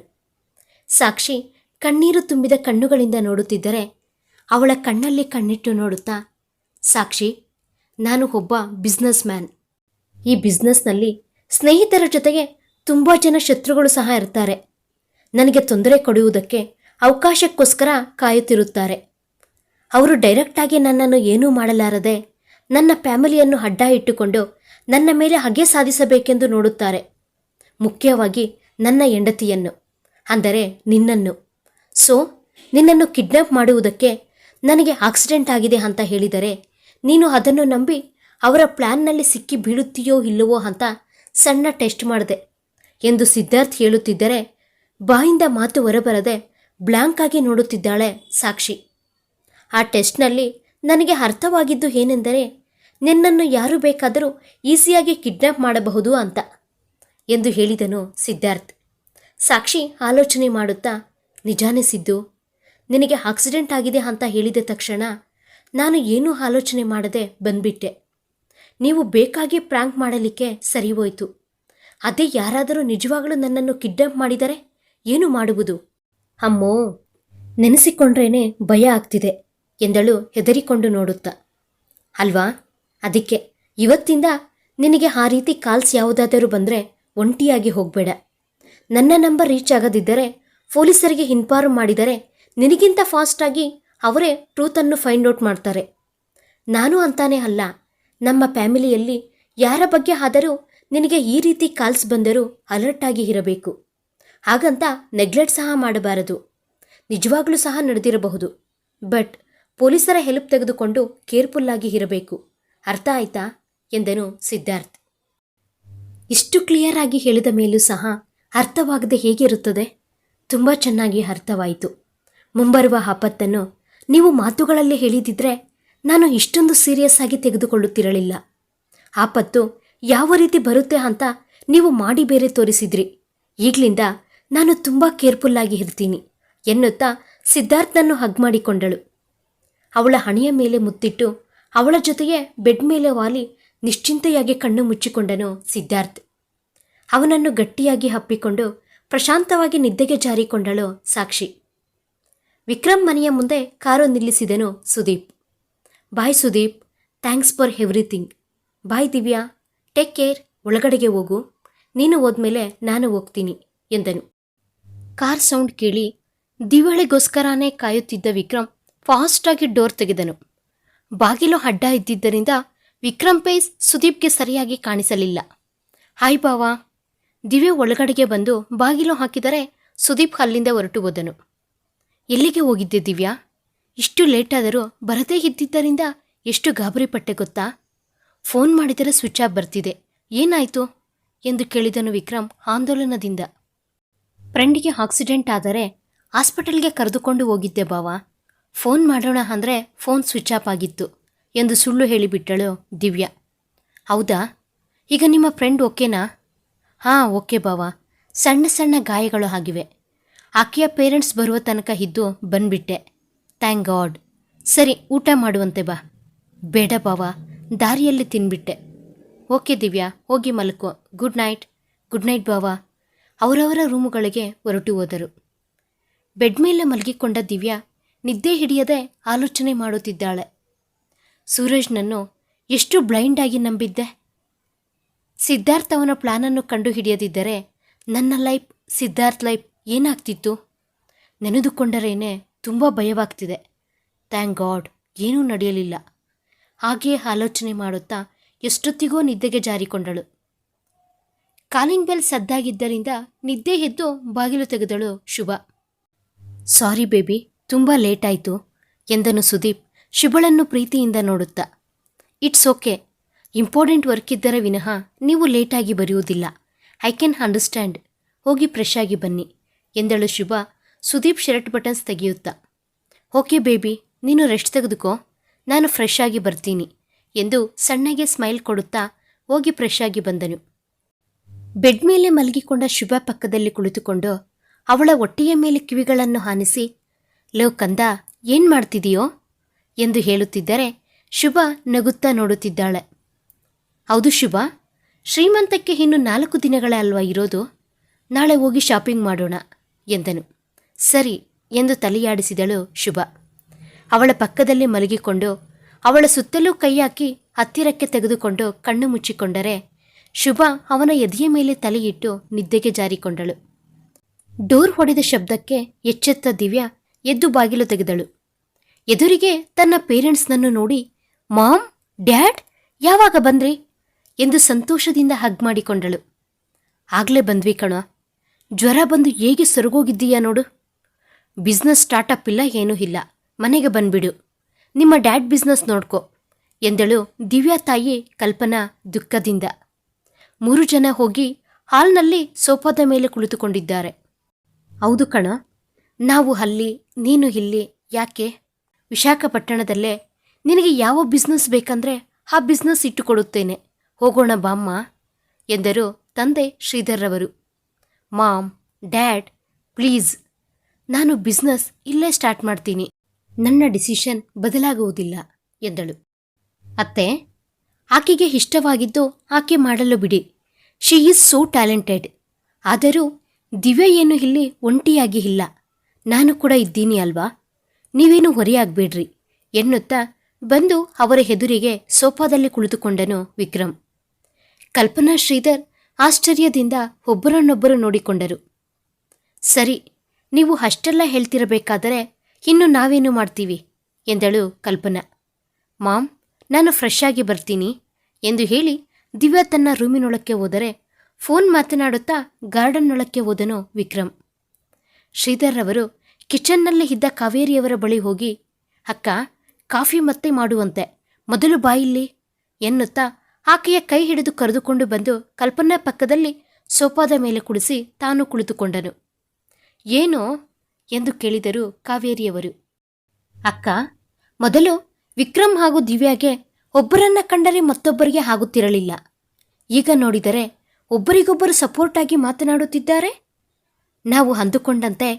ಸಾಕ್ಷಿ ಕಣ್ಣೀರು ತುಂಬಿದ ಕಣ್ಣುಗಳಿಂದ ನೋಡುತ್ತಿದ್ದರೆ ಅವಳ ಕಣ್ಣಲ್ಲಿ ಕಣ್ಣಿಟ್ಟು ನೋಡುತ್ತಾ, ಸಾಕ್ಷಿ, ನಾನು ಒಬ್ಬ ಬಿಸ್ನೆಸ್ ಮ್ಯಾನ್ ಈ ಬಿಸ್ನೆಸ್ನಲ್ಲಿ ಸ್ನೇಹಿತರ ಜೊತೆಗೆ ತುಂಬ ಜನ ಶತ್ರುಗಳು ಸಹ ಇರ್ತಾರೆ. ನನಗೆ ತೊಂದರೆ ಕೊಡುವುದಕ್ಕೆ ಅವಕಾಶಕ್ಕೋಸ್ಕರ ಕಾಯುತ್ತಿರುತ್ತಾರೆ. ಅವರು ಡೈರೆಕ್ಟಾಗಿ ನನ್ನನ್ನು ಏನೂ ಮಾಡಲಾರದೆ ನನ್ನ ಫ್ಯಾಮಿಲಿಯನ್ನು ಅಡ್ಡ ಇಟ್ಟುಕೊಂಡು ನನ್ನ ಮೇಲೆ ಹಗೆ ಸಾಧಿಸಬೇಕೆಂದು ನೋಡುತ್ತಾರೆ. ಮುಖ್ಯವಾಗಿ ನನ್ನ ಹೆಂಡತಿಯನ್ನು, ಅಂದರೆ ನಿನ್ನನ್ನು. ಸೊ, ನಿನ್ನನ್ನು ಕಿಡ್ನಾಪ್ ಮಾಡುವುದಕ್ಕೆ ನನಗೆ ಆಕ್ಸಿಡೆಂಟ್ ಆಗಿದೆ ಅಂತ ಹೇಳಿದರೆ ನೀನು ಅದನ್ನು ನಂಬಿ ಅವರ ಪ್ಲ್ಯಾನ್ನಲ್ಲಿ ಸಿಕ್ಕಿ ಬೀಳುತ್ತೀಯೋ ಇಲ್ಲವೋ ಅಂತ ಸಣ್ಣ ಟೆಸ್ಟ್ ಮಾಡಿದೆ ಎಂದು ಸಿದ್ಧಾರ್ಥ್ ಹೇಳುತ್ತಿದ್ದರೆ ಬಾಯಿಂದ ಮಾತು ಹೊರಬರದೆ ಬ್ಲ್ಯಾಂಕ್ ಆಗಿ ನೋಡುತ್ತಿದ್ದಾಳೆ ಸಾಕ್ಷಿ. ಆ ಟೆಸ್ಟ್ನಲ್ಲಿ ನನಗೆ ಅರ್ಥವಾಗಿದ್ದು ಏನೆಂದರೆ ನಿನ್ನನ್ನು ಯಾರು ಬೇಕಾದರೂ ಈಸಿಯಾಗಿ ಕಿಡ್ನಾಪ್ ಮಾಡಬಹುದು ಅಂತ ಎಂದು ಹೇಳಿದನು ಸಿದ್ಧಾರ್ಥ್. ಸಾಕ್ಷಿ ಆಲೋಚನೆ ಮಾಡುತ್ತಾ, ನಿಜಾನೇ ಸಿದ್ದು ನಿನಗೆ ಆಕ್ಸಿಡೆಂಟ್ ಆಗಿದೆ ಅಂತ ಹೇಳಿದ ತಕ್ಷಣ ನಾನು ಏನೂ ಆಲೋಚನೆ ಮಾಡದೆ ಬಂದ್ಬಿಟ್ಟೆ. ನೀವು ಬೇಕಾಗಿ ಪ್ರ್ಯಾಂಕ್ ಮಾಡಲಿಕ್ಕೆ ಸರಿ ಹೋಯಿತು. ಅದೇ ಯಾರಾದರೂ ನಿಜವಾಗಲೂ ನನ್ನನ್ನು ಕಿಡ್ನಾಪ್ ಮಾಡಿದರೆ ಏನು ಮಾಡುವುದು? ಅಮ್ಮೋ, ನೆನೆಸಿಕೊಂಡ್ರೇನೆ ಭಯ ಆಗ್ತಿದೆ ಎಂದಳು ಹೆದರಿಕೊಂಡು ನೋಡುತ್ತಾ. ಅಲ್ವಾ? ಅದಕ್ಕೆ ಇವತ್ತಿಂದ ನಿನಗೆ ಆ ರೀತಿ ಕಾಲ್ಸ್ ಯಾವುದಾದರೂ ಬಂದರೆ ಒಂಟಿಯಾಗಿ ಹೋಗಬೇಡ. ನನ್ನ ನಂಬರ್ ರೀಚ್ ಆಗದಿದ್ದರೆ ಪೊಲೀಸರಿಗೆ ಇನ್ಫಾರ್ಮ್ ಮಾಡಿದರೆ ನಿನಗಿಂತ ಫಾಸ್ಟಾಗಿ ಅವರೇ ಟ್ರೂತನ್ನು ಫೈಂಡ್ ಔಟ್ ಮಾಡ್ತಾರೆ. ನಾನು ಅಂತಾನೆ ಅಲ್ಲ, ನಮ್ಮ ಫ್ಯಾಮಿಲಿಯಲ್ಲಿ ಯಾರ ಬಗ್ಗೆ ಆದರೂ ನಿನಗೆ ಈ ರೀತಿ ಕಾಲ್ಸ್ ಬಂದರೂ ಅಲರ್ಟ್ ಆಗಿ ಇರಬೇಕು. ಹಾಗಂತ ನೆಗ್ಲೆಕ್ಟ್ ಸಹ ಮಾಡಬಾರದು. ನಿಜವಾಗ್ಲೂ ಸಹ ನಡೆದಿರಬಹುದು. ಬಟ್ ಪೊಲೀಸರ ಹೆಲ್ಪ್ ತೆಗೆದುಕೊಂಡು ಕೇರ್ಫುಲ್ಲಾಗಿ ಇರಬೇಕು. ಅರ್ಥ ಆಯ್ತಾ? ಎಂದನು ಸಿದ್ಧಾರ್ಥ್. ಇಷ್ಟು ಕ್ಲಿಯರ್ ಆಗಿ ಹೇಳಿದ ಮೇಲೂ ಸಹ ಅರ್ಥವಾಗದೆ ಹೇಗಿರುತ್ತದೆ? ತುಂಬ ಚೆನ್ನಾಗಿ ಅರ್ಥವಾಯಿತು. ಮುಂಬರುವ ಆಪತ್ತನ್ನು ನೀವು ಮಾತುಗಳಲ್ಲಿ ಹೇಳಿದಿದ್ರೆ ನಾನು ಇಷ್ಟೊಂದು ಸೀರಿಯಸ್ ಆಗಿ ತೆಗೆದುಕೊಳ್ಳುತ್ತಿರಲಿಲ್ಲ. ಆಪತ್ತು ಯಾವ ರೀತಿ ಬರುತ್ತೆ ಅಂತ ನೀವು ಮಾಡಿ ಬೇರೆ ತೋರಿಸಿದ್ರಿ. ಈಗಲಿಂದ ನಾನು ತುಂಬ ಕೇರ್ಫುಲ್ಲಾಗಿ ಇರ್ತೀನಿ ಎನ್ನುತ್ತಾ ಸಿದ್ಧಾರ್ಥನನ್ನು ಹಗ್ ಮಾಡಿಕೊಂಡಳು. ಅವಳ ಹಣೆಯ ಮೇಲೆ ಮುತ್ತಿಟ್ಟು ಅವಳ ಜೊತೆಗೆ ಬೆಡ್ ಮೇಲೆ ವಾಲಿ ನಿಶ್ಚಿಂತೆಯಾಗಿ ಕಣ್ಣು ಮುಚ್ಚಿಕೊಂಡನು ಸಿದ್ಧಾರ್ಥ್. ಅವನನ್ನು ಗಟ್ಟಿಯಾಗಿ ಹಪ್ಪಿಕೊಂಡು ಪ್ರಶಾಂತವಾಗಿ ನಿದ್ದೆಗೆ ಜಾರಿಕೊಂಡಳು ಸಾಕ್ಷಿ. ವಿಕ್ರಮ್ ಮನೆಯ ಮುಂದೆ car ನಿಲ್ಲಿಸಿದನು Sudeep. Bye Sudeep, thanks for everything. Bye Divya, take care, ಒಳಗಡೆಗೆ ಹೋಗು. ನೀನು ಹೋದ್ಮೇಲೆ ನಾನು ಹೋಗ್ತೀನಿ, ಎಂದನು. ಕಾರ್ ಸೌಂಡ್ ಕೇಳಿ ದಿವಾಳಿಗೋಸ್ಕರನೇ ಕಾಯುತ್ತಿದ್ದ ವಿಕ್ರಮ್ ಫಾಸ್ಟಾಗಿ ಡೋರ್ ತೆಗೆದನು. ಬಾಗಿಲು ಅಡ್ಡ ಇದ್ದಿದ್ದರಿಂದ ವಿಕ್ರಮ್ ಪೇಸ್ ಸುದೀಪ್ಗೆ ಸರಿಯಾಗಿ ಕಾಣಿಸಲಿಲ್ಲ. ಹಾಯ್ ಬಾವಾ ದಿವ್ಯ ಒಳಗಡೆಗೆ ಬಂದು ಬಾಗಿಲು ಹಾಕಿದರೆ ಸುದೀಪ್ ಅಲ್ಲಿಂದ ಹೊರಟು ಹೋದನು. ಎಲ್ಲಿಗೆ ಹೋಗಿದ್ದೆ ದಿವ್ಯಾ? ಇಷ್ಟು ಲೇಟಾದರೂ ಬರದೇ ಇದ್ದಿದ್ದರಿಂದ ಎಷ್ಟು ಗಾಬರಿ ಪಟ್ಟೆ ಗೊತ್ತಾ? ಫೋನ್ ಮಾಡಿದರೆ ಸ್ವಿಚ್ ಆಫ್ ಬರ್ತಿದೆ. ಏನಾಯಿತು? ಎಂದು ಕೇಳಿದನು ವಿಕ್ರಮ್ ಆಂದೋಲನದಿಂದ. ಫ್ರೆಂಡಿಗೆ ಆಕ್ಸಿಡೆಂಟ್ ಆದರೆ ಹಾಸ್ಪಿಟಲ್ಗೆ ಕರೆದುಕೊಂಡು ಹೋಗಿದ್ದೆ ಬಾವ ಫೋನ್ ಮಾಡೋಣ ಅಂದರೆ ಫೋನ್ ಸ್ವಿಚ್ ಆಫ್ ಆಗಿತ್ತು ಎಂದು ಸುಳ್ಳು ಹೇಳಿಬಿಟ್ಟಳು ದಿವ್ಯಾ. ಹೌದಾ? ಈಗ ನಿಮ್ಮ ಫ್ರೆಂಡ್ ಓಕೆನಾ? ಹಾಂ, ಓಕೆ ಬಾವ ಸಣ್ಣ ಸಣ್ಣ ಗಾಯಗಳು ಆಗಿವೆ. ಆಕೆಯ ಪೇರೆಂಟ್ಸ್ ಬರುವ ತನಕ ಇದ್ದು ಬಂದ್ಬಿಟ್ಟೆ. Thank God. ಸರಿ, ಊಟ ಮಾಡುವಂತೆ ಬಾ. ಬೇಡ ಬಾವ ದಾರಿಯಲ್ಲಿ ತಿನ್ಬಿಟ್ಟೆ. ಓಕೆ ದಿವ್ಯಾ, ಹೋಗಿ ಮಲ್ಕೋ. Good night. ಗುಡ್ ನೈಟ್ ಬಾವ ಅವರವರ ರೂಮುಗಳಿಗೆ ಹೊರಟು ಹೋದರು. ಬೆಡ್ ಮೇಲೆ ಮಲಗಿಕೊಂಡ ದಿವ್ಯಾ ನಿದ್ದೆ ಹಿಡಿಯದೆ ಆಲೋಚನೆ ಮಾಡುತ್ತಿದ್ದಾಳೆ. ಸೂರಜ್ನನ್ನು ಎಷ್ಟು ಬ್ಲೈಂಡ್ ಆಗಿ ನಂಬಿದ್ದೆ. ಸಿದ್ಧಾರ್ಥ ಅವನ ಪ್ಲಾನನ್ನು ಕಂಡುಹಿಡಿಯದಿದ್ದರೆ ನನ್ನ ಲೈಫ್ ಸಿದ್ಧಾರ್ಥ್ ಲೈಫ್ ಏನಾಗ್ತಿತ್ತು? ನೆನೆದುಕೊಂಡರೇನೆ ತುಂಬ ಭಯವಾಗ್ತಿದೆ. ಥ್ಯಾಂಕ್ ಗಾಡ್, ಏನೂ ನಡೆಯಲಿಲ್ಲ. ಹಾಗೆಯೇ ಆಲೋಚನೆ ಮಾಡುತ್ತಾ ಎಷ್ಟೊತ್ತಿಗೋ ನಿದ್ದೆಗೆ ಜಾರಿಕೊಂಡಳು. ಕಾಲಿಂಗ್ ಬೆಲ್ ಸದ್ದಾಗಿದ್ದರಿಂದ ನಿದ್ದೆ ಎದ್ದು ಬಾಗಿಲು ತೆಗೆದಳು ಶುಭ. ಸಾರಿ ಬೇಬಿ, ತುಂಬ ಲೇಟ್ ಆಯಿತು, ಎಂದನು ಸುದೀಪ್ ಶುಭಳನ್ನು ಪ್ರೀತಿಯಿಂದ ನೋಡುತ್ತಾ. ಇಟ್ಸ್ ಓಕೆ, ಇಂಪಾರ್ಟೆಂಟ್ ವರ್ಕ್ ಇದ್ದರೆ ವಿನಃ ನೀವು ಲೇಟಾಗಿ ಬರೆಯುವುದಿಲ್ಲ. I can understand. ಹೋಗಿ ಫ್ರೆಶ್ ಆಗಿ ಬನ್ನಿ. ಎಂದಳು ಶುಭ. ಸುದೀಪ್ ಶರ್ಟ್ ಬಟನ್ಸ್ ತೆಗೆಯುತ್ತಾ. ಓಕೆ ಬೇಬಿ, ನೀನು ರೆಸ್ಟ್ ತೆಗೆದುಕೋ. ನಾನು ಫ್ರೆಶ್ ಆಗಿ ಬರ್ತೀನಿ ಎಂದು ಸಣ್ಣಗೆ ಸ್ಮೈಲ್ ಕೊಡುತ್ತಾ ಹೋಗಿ ಫ್ರೆಶ್ ಆಗಿ ಬಂದನು. ಬೆಡ್ ಮೇಲೆ ಮಲಗಿಕೊಂಡ ಶುಭ ಪಕ್ಕದಲ್ಲಿ ಕುಳಿತುಕೊಂಡು ಅವಳ ಹೊಟ್ಟೆಯ ಮೇಲೆ ಕಿವಿಗಳನ್ನು ಹಾನಿಸಿ, ಲೋ ಕಂದ, ಏನ್ ಮಾಡ್ತಿದೀಯೋ? ಎಂದು ಹೇಳುತ್ತಿದ್ದರೆ ಶುಭ ನಗುತ್ತಾ ನೋಡುತ್ತಿದ್ದಾಳೆ. ಹೌದು ಶುಭ, ಶ್ರೀಮಂತಕ್ಕೆ ಇನ್ನು ನಾಲ್ಕು ದಿನಗಳೇ ಅಲ್ವಾ ಇರೋದು? ನಾಳೆ ಹೋಗಿ ಶಾಪಿಂಗ್ ಮಾಡೋಣ. ಎಂದನು. ಸರಿ ಎಂದು ತಲೆಯಾಡಿಸಿದಳು ಶುಭ. ಅವಳ ಪಕ್ಕದಲ್ಲಿ ಮಲಗಿಕೊಂಡು ಅವಳ ಸುತ್ತಲೂ ಕೈಯಾಕಿ ಹತ್ತಿರಕ್ಕೆ ತೆಗೆದುಕೊಂಡು ಕಣ್ಣು ಮುಚ್ಚಿಕೊಂಡರೆ ಶುಭ ಅವನ ಎದೆಯ ಮೇಲೆ ತಲೆಯಿಟ್ಟು ನಿದ್ದೆಗೆ ಜಾರಿಕೊಂಡಳು. ಡೋರ್ ಹೊಡೆದ ಶಬ್ದಕ್ಕೆ ಎಚ್ಚೆತ್ತ ದಿವ್ಯಾ ಎದ್ದು ಬಾಗಿಲು ತೆಗೆದಳು. ಎದುರಿಗೆ ತನ್ನ ಪೇರೆಂಟ್ಸ್ನನ್ನು ನೋಡಿ, ಮಾಮ್, ಡ್ಯಾಡ್, ಯಾವಾಗ ಬಂದ್ರಿ? ಎಂದು ಸಂತೋಷದಿಂದ ಹಗ್ ಮಾಡಿಕೊಂಡಳು. ಆಗ್ಲೇ ಬಂದ್ವಿ ಕಣ. ಜ್ವರ ಬಂದು ಹೇಗೆ ಸೊರಗೋಗಿದ್ದೀಯಾ ನೋಡು. ಬಿಸ್ನೆಸ್ ಸ್ಟಾರ್ಟಪ್ ಇಲ್ಲ, ಏನೂ ಇಲ್ಲ. ಮನೆಗೆ ಬಂದ್ಬಿಡು. ನಿಮ್ಮ ಡ್ಯಾಡ್ ಬಿಸ್ನೆಸ್ ನೋಡ್ಕೊ, ಎಂದಳು ದಿವ್ಯಾ ತಾಯಿ ಕಲ್ಪನಾ ದುಃಖದಿಂದ. ಮೂರು ಜನ ಹೋಗಿ ಹಾಲ್ನಲ್ಲಿ ಸೋಫಾದ ಮೇಲೆ ಕುಳಿತುಕೊಂಡಿದ್ದಾರೆ. ಹೌದು ಕಣ, ನಾವು ಅಲ್ಲಿ, ನೀನು ಇಲ್ಲಿ, ಯಾಕೆ? ವಿಶಾಖಪಟ್ಟಣದಲ್ಲೇ ನಿನಗೆ ಯಾವ ಬಿಸ್ನೆಸ್ ಬೇಕಂದ್ರೆ ಆ ಬಿಸ್ನೆಸ್ ಇಟ್ಟುಕೊಡುತ್ತೇನೆ. ಹೋಗೋಣ ಬಾಮ್ಮ, ಎಂದರು ತಂದೆ ಶ್ರೀಧರ್ರವರು ಮಾಮ್, ಡ್ಯಾಡ್, ಪ್ಲೀಸ್. ನಾನು ಬಿಸ್ನೆಸ್ ಇಲ್ಲೇ ಸ್ಟಾರ್ಟ್ ಮಾಡ್ತೀನಿ. ನನ್ನ ಡಿಸಿಷನ್ ಬದಲಾಗುವುದಿಲ್ಲ ಎಂದಳು ಅತ್ತೆ, ಆಕೆಗೆ ಇಷ್ಟವಾಗಿದ್ದು ಆಕೆ ಮಾಡಲು ಬಿಡಿ. She is so talented. ಆದರೂ ದಿವ್ಯ ಏನು ಇಲ್ಲಿ ಒಂಟಿಯಾಗಿ ಇಲ್ಲ. ನಾನು ಕೂಡ ಇದ್ದೀನಿ ಅಲ್ವಾ? ನೀವೇನು ಹೊರೆಯಾಗಬೇಡ್ರಿ, ಎನ್ನುತ್ತಾ ಬಂದು ಅವರ ಎದುರಿಗೆ ಸೋಫಾದಲ್ಲಿ ಕುಳಿತುಕೊಂಡನು ವಿಕ್ರಮ್. ಕಲ್ಪನಾ ಶ್ರೀಧರ್ ಆಶ್ಚರ್ಯದಿಂದ ಒಬ್ಬರನ್ನೊಬ್ಬರು ನೋಡಿಕೊಂಡರು. ಸರಿ, ನೀವು ಅಷ್ಟೆಲ್ಲ ಹೇಳ್ತಿರಬೇಕಾದರೆ ಇನ್ನು ನಾವೇನು ಮಾಡ್ತೀವಿ? ಎಂದಳು ಕಲ್ಪನಾ. ಮಾಮ್ ನಾನು ಫ್ರೆಶ್ ಆಗಿ ಬರ್ತೀನಿ, ಎಂದು ಹೇಳಿ ದಿವ್ಯಾ ತನ್ನ ರೂಮಿನೊಳಕ್ಕೆ ಹೋದರೆ ಫೋನ್ ಮಾತನಾಡುತ್ತಾ ಗಾರ್ಡನ್ನೊಳಕ್ಕೆ ಹೋದನು ವಿಕ್ರಮ್. ಶ್ರೀಧರ್ ಅವರು ಕಿಚನ್ನಲ್ಲಿ ಇದ್ದ ಕಾವೇರಿಯವರ ಬಳಿ ಹೋಗಿ, ಅಕ್ಕ, ಕಾಫಿ ಮತ್ತೆ ಮಾಡುವಂತೆ, ಮೊದಲು ಬಾಯಿಲ್ಲಿ ಎನ್ನುತ್ತಾ ಆಕೆಯ ಕೈ ಹಿಡಿದು ಕರೆದುಕೊಂಡು ಬಂದು ಕಲ್ಪನಾ ಪಕ್ಕದಲ್ಲಿ ಸೋಪಾದ ಮೇಲೆ ಕುಳಿಸಿ ತಾನು ಕುಳಿತುಕೊಂಡನು. ಏನೋ? ಎಂದು ಕೇಳಿದರು ಕಾವೇರಿಯವರು. ಅಕ್ಕ, ಮೊದಲು ವಿಕ್ರಮ್ ಹಾಗೂ ದಿವ್ಯಾಗೆ ಒಬ್ಬರನ್ನ ಕಂಡರೆ ಮತ್ತೊಬ್ಬರಿಗೆ ಆಗುತ್ತಿರಲಿಲ್ಲ. ಈಗ ನೋಡಿದರೆ ಒಬ್ಬರಿಗೊಬ್ಬರು ಸಪೋರ್ಟ್ ಆಗಿ ಮಾತನಾಡುತ್ತಿದ್ದಾರೆ. ನಾವು ಅಂದುಕೊಂಡಂತೆ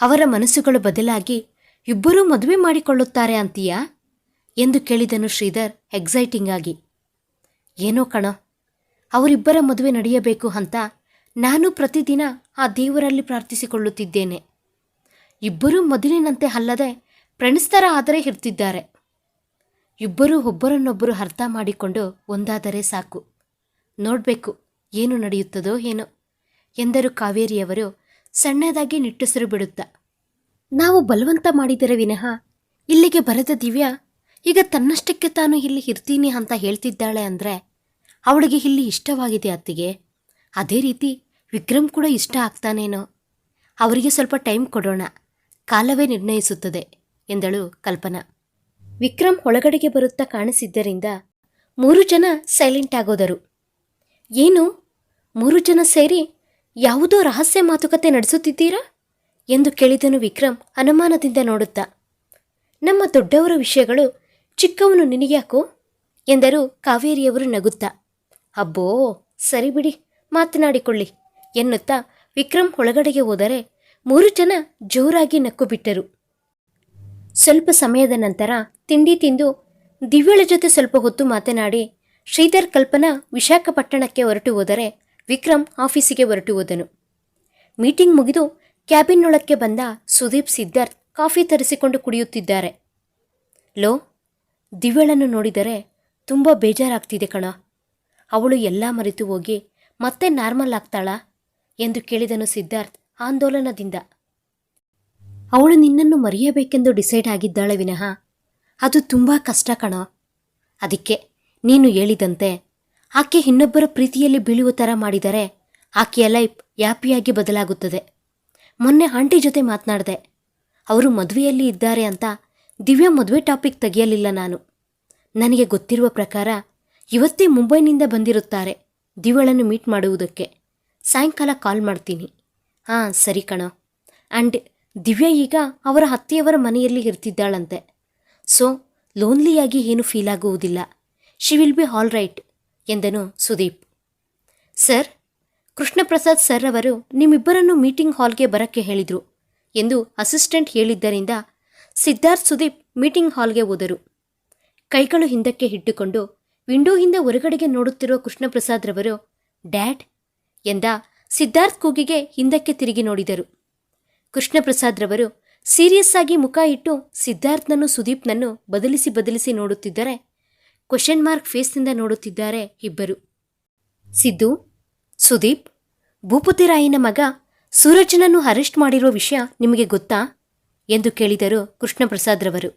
ಅವರ ಮನಸ್ಸುಗಳು ಬದಲಾಗಿ ಇಬ್ಬರೂ ಮದುವೆ ಮಾಡಿಕೊಳ್ಳುತ್ತಾರೆ ಅಂತೀಯಾ? ಎಂದು ಕೇಳಿದನು ಶ್ರೀಧರ್ ಎಕ್ಸೈಟಿಂಗ್ ಆಗಿ. ಏನೋ ಕಣ, ಅವರಿಬ್ಬರ ಮದುವೆ ನಡೆಯಬೇಕು ಅಂತ ನಾನು ಪ್ರತಿದಿನ ಆ ದೇವರಲ್ಲಿ ಪ್ರಾರ್ಥಿಸಿಕೊಳ್ಳುತ್ತಿದ್ದೇನೆ. ಇಬ್ಬರೂ ಮೊದಲಿನಂತೆ ಅಲ್ಲದೆ ಪ್ರಣಸ್ತರ ಆದರೆ ಇರ್ತಿದ್ದಾರೆ. ಇಬ್ಬರೂ ಒಬ್ಬರನ್ನೊಬ್ಬರು ಅರ್ಥ ಮಾಡಿಕೊಂಡು ಒಂದಾದರೆ ಸಾಕು. ನೋಡಬೇಕು, ಏನು ನಡೆಯುತ್ತದೋ ಏನೋ ಎಂದರು ಕಾವೇರಿಯವರು ಸಣ್ಣದಾಗಿ ನಿಟ್ಟುಸಿರು ಬಿಡುತ್ತಾ. ನಾವು ಬಲವಂತ ಮಾಡಿದರೆ ವಿನಃ ಇಲ್ಲಿಗೆ ಬರೆದ ದಿವ್ಯಾ ಈಗ ತನ್ನಷ್ಟಕ್ಕೆ ತಾನು ಇಲ್ಲಿ ಇರ್ತೀನಿ ಅಂತ ಹೇಳ್ತಿದ್ದಾಳೆ ಅಂದರೆ ಅವಳಿಗೆ ಇಲ್ಲಿ ಇಷ್ಟವಾಗಿದೆ ಅತ್ತಿಗೆ. ಅದೇ ರೀತಿ ವಿಕ್ರಮ್ ಕೂಡ ಇಷ್ಟ ಆಗ್ತಾನೇನೋ. ಅವರಿಗೆ ಸ್ವಲ್ಪ ಟೈಮ್ ಕೊಡೋಣ. ಕಾಲವೇ ನಿರ್ಣಯಿಸುತ್ತದೆ ಎಂದಳು ಕಲ್ಪನಾ. ವಿಕ್ರಮ್ ಒಳಗಡೆಗೆ ಬರುತ್ತಾ ಕಾಣಿಸಿದ್ದರಿಂದ ಮೂರು ಜನ ಸೈಲೆಂಟ್ ಆಗೋದರು. ಏನು? ಮೂರು ಜನ ಸೇರಿ ಯಾವುದೋ ರಹಸ್ಯ ಮಾತುಕತೆ ನಡೆಸುತ್ತಿದ್ದೀರಾ? ಎಂದು ಕೇಳಿದನು ವಿಕ್ರಮ್ ಅನುಮಾನದಿಂದ ನೋಡುತ್ತಾ. ನಮ್ಮ ದೊಡ್ಡವರ ವಿಷಯಗಳು ಚಿಕ್ಕವನು ನಿನಗ್ಯಾಕೋ? ಎಂದರು ಕಾವೇರಿಯವರು ನಗುತ್ತಾ. ಅಬ್ಬೋ ಸರಿ ಬಿಡಿ ಮಾತನಾಡಿಕೊಳ್ಳಿ, ಎನ್ನುತ್ತಾ ವಿಕ್ರಮ್ ಒಳಗಡೆಗೆ ಹೋದರೆ ಮೂರು ಜನ ಜೋರಾಗಿ ನಕ್ಕು ಬಿಟ್ಟರು ಸ್ವಲ್ಪ ಸಮಯದ ನಂತರ ತಿಂಡಿ ತಿಂದು ದಿವ್ಯಳ ಜೊತೆ ಸ್ವಲ್ಪ ಹೊತ್ತು ಮಾತನಾಡಿ ಶ್ರೀಧರ್ ಕಲ್ಪನಾ ವಿಶಾಖಪಟ್ಟಣಕ್ಕೆ ಹೊರಟು ಹೋದರೆ ವಿಕ್ರಮ್ ಆಫೀಸಿಗೆ ಹೊರಟು ಹೋದನು. ಮೀಟಿಂಗ್ ಮುಗಿದು ಕ್ಯಾಬಿನ್ನೊಳಕ್ಕೆ ಬಂದ ಸುದೀಪ್ ಸಿದ್ಧಾರ್ಥ್ ಕಾಫಿ ತರಿಸಿಕೊಂಡು ಕುಡಿಯುತ್ತಿದ್ದಾರೆ. ಲೋ ದಿವ್ಯಳನ್ನು ನೋಡಿದರೆ ತುಂಬ ಬೇಜಾರಾಗ್ತಿದೆ ಕಣ. ಅವಳು ಎಲ್ಲ ಮರೆತು ಹೋಗಿ, ಮತ್ತೆ ನಾರ್ಮಲ್ ಆಗ್ತಾಳಾ? ಎಂದು ಕೇಳಿದನು ಸಿದ್ಧಾರ್ಥ್ ಆಂದೋಲನದಿಂದ. ಅವಳು ನಿನ್ನನ್ನು ಮರೆಯಬೇಕೆಂದು ಡಿಸೈಡ್ ಆಗಿದ್ದಾಳೆ ವಿನಃ. ಅದು ತುಂಬ ಕಷ್ಟ ಕಣ. ಅದಕ್ಕೆ ನೀನು ಹೇಳಿದಂತೆ, ಆಕೆ ಇನ್ನೊಬ್ಬರ ಪ್ರೀತಿಯಲ್ಲಿ ಬೀಳುವ ಥರ ಮಾಡಿದರೆ ಆಕೆಯ ಲೈಫ್ ಯಾಪಿಯಾಗಿ ಬದಲಾಗುತ್ತದೆ. ಮೊನ್ನೆ ಆಂಟಿ ಜೊತೆ ಮಾತನಾಡಿದೆ, ಅವರು ಮದುವೆಯಲ್ಲಿ ಇದ್ದಾರೆ ಅಂತ ದಿವ್ಯಾ ಮದುವೆ ಟಾಪಿಕ್ ತೆಗೆಯಲಿಲ್ಲ ನಾನು. ನನಗೆ ಗೊತ್ತಿರುವ ಪ್ರಕಾರ ಇವತ್ತೇ ಮುಂಬೈನಿಂದ ಬಂದಿರುತ್ತಾರೆ ದಿವ್ಯಳನ್ನು ಮೀಟ್ ಮಾಡುವುದಕ್ಕೆ. ಸಾಯಂಕಾಲ ಕಾಲ್ ಮಾಡ್ತೀನಿ. ಹಾಂ, ಸರಿ ಕಣ. ಆ್ಯಂಡ್ ದಿವ್ಯ ಈಗ ಅವರ ಅತ್ತೆಯವರ ಮನೆಯಲ್ಲಿ ಇರ್ತಿದ್ದಾಳಂತೆ. ಸೊ, ಲೋನ್ಲಿಯಾಗಿ ಏನು ಫೀಲ್ ಆಗುವುದಿಲ್ಲ. She will be all right, ಎಂದನು ಸುದೀಪ್. ಸರ್, ಕೃಷ್ಣಪ್ರಸಾದ್ ಸರ್ ಅವರು ನಿಮ್ಮಿಬ್ಬರನ್ನು ಮೀಟಿಂಗ್ ಹಾಲ್ಗೆ ಬರಕ್ಕೆ ಹೇಳಿದರು ಎಂದು ಅಸಿಸ್ಟೆಂಟ್ ಹೇಳಿದ್ದರಿಂದ ಸಿದ್ಧಾರ್ಥ್ ಸುದೀಪ್ ಮೀಟಿಂಗ್ ಹಾಲ್ಗೆ ಹೋದರು. ಕೈಗಳು ಹಿಂದಕ್ಕೆ ಇಟ್ಟುಕೊಂಡು ವಿಂಡೋಯಿಂದ ಹೊರಗಡೆಗೆ ನೋಡುತ್ತಿರುವ ಕೃಷ್ಣಪ್ರಸಾದ್ ರವರು, ಡ್ಯಾಡ್! ಎಂದ ಸಿದ್ಧಾರ್ಥ್ ಕೂಗಿಗೆ ಹಿಂದಕ್ಕೆ ತಿರುಗಿ ನೋಡಿದರು. ಕೃಷ್ಣಪ್ರಸಾದ್ ರವರು ಸೀರಿಯಸ್ ಆಗಿ ಮುಖ ಇಟ್ಟು ಸಿದ್ಧಾರ್ಥ್ನನ್ನು ಸುದೀಪ್ನನ್ನು ಬದಲಿಸಿ ಬದಲಿಸಿ ನೋಡುತ್ತಿದ್ದರೆ ಕ್ವಶನ್ ಮಾರ್ಕ್ ಫೇಸ್ನಿಂದ ನೋಡುತ್ತಿದ್ದಾರೆ ಇಬ್ಬರು. ಸಿದ್ದು, ಸುದೀಪ್ ಭೂಪತಿರಾಯನ ಮಗ ಸೂರಜನನ್ನು ಅರೆಸ್ಟ್ ಮಾಡಿರುವ ವಿಷಯ ನಿಮಗೆ ಗೊತ್ತಾ? ಎಂದು ಕೇಳಿದರು ಕೃಷ್ಣಪ್ರಸಾದ್ರವರು.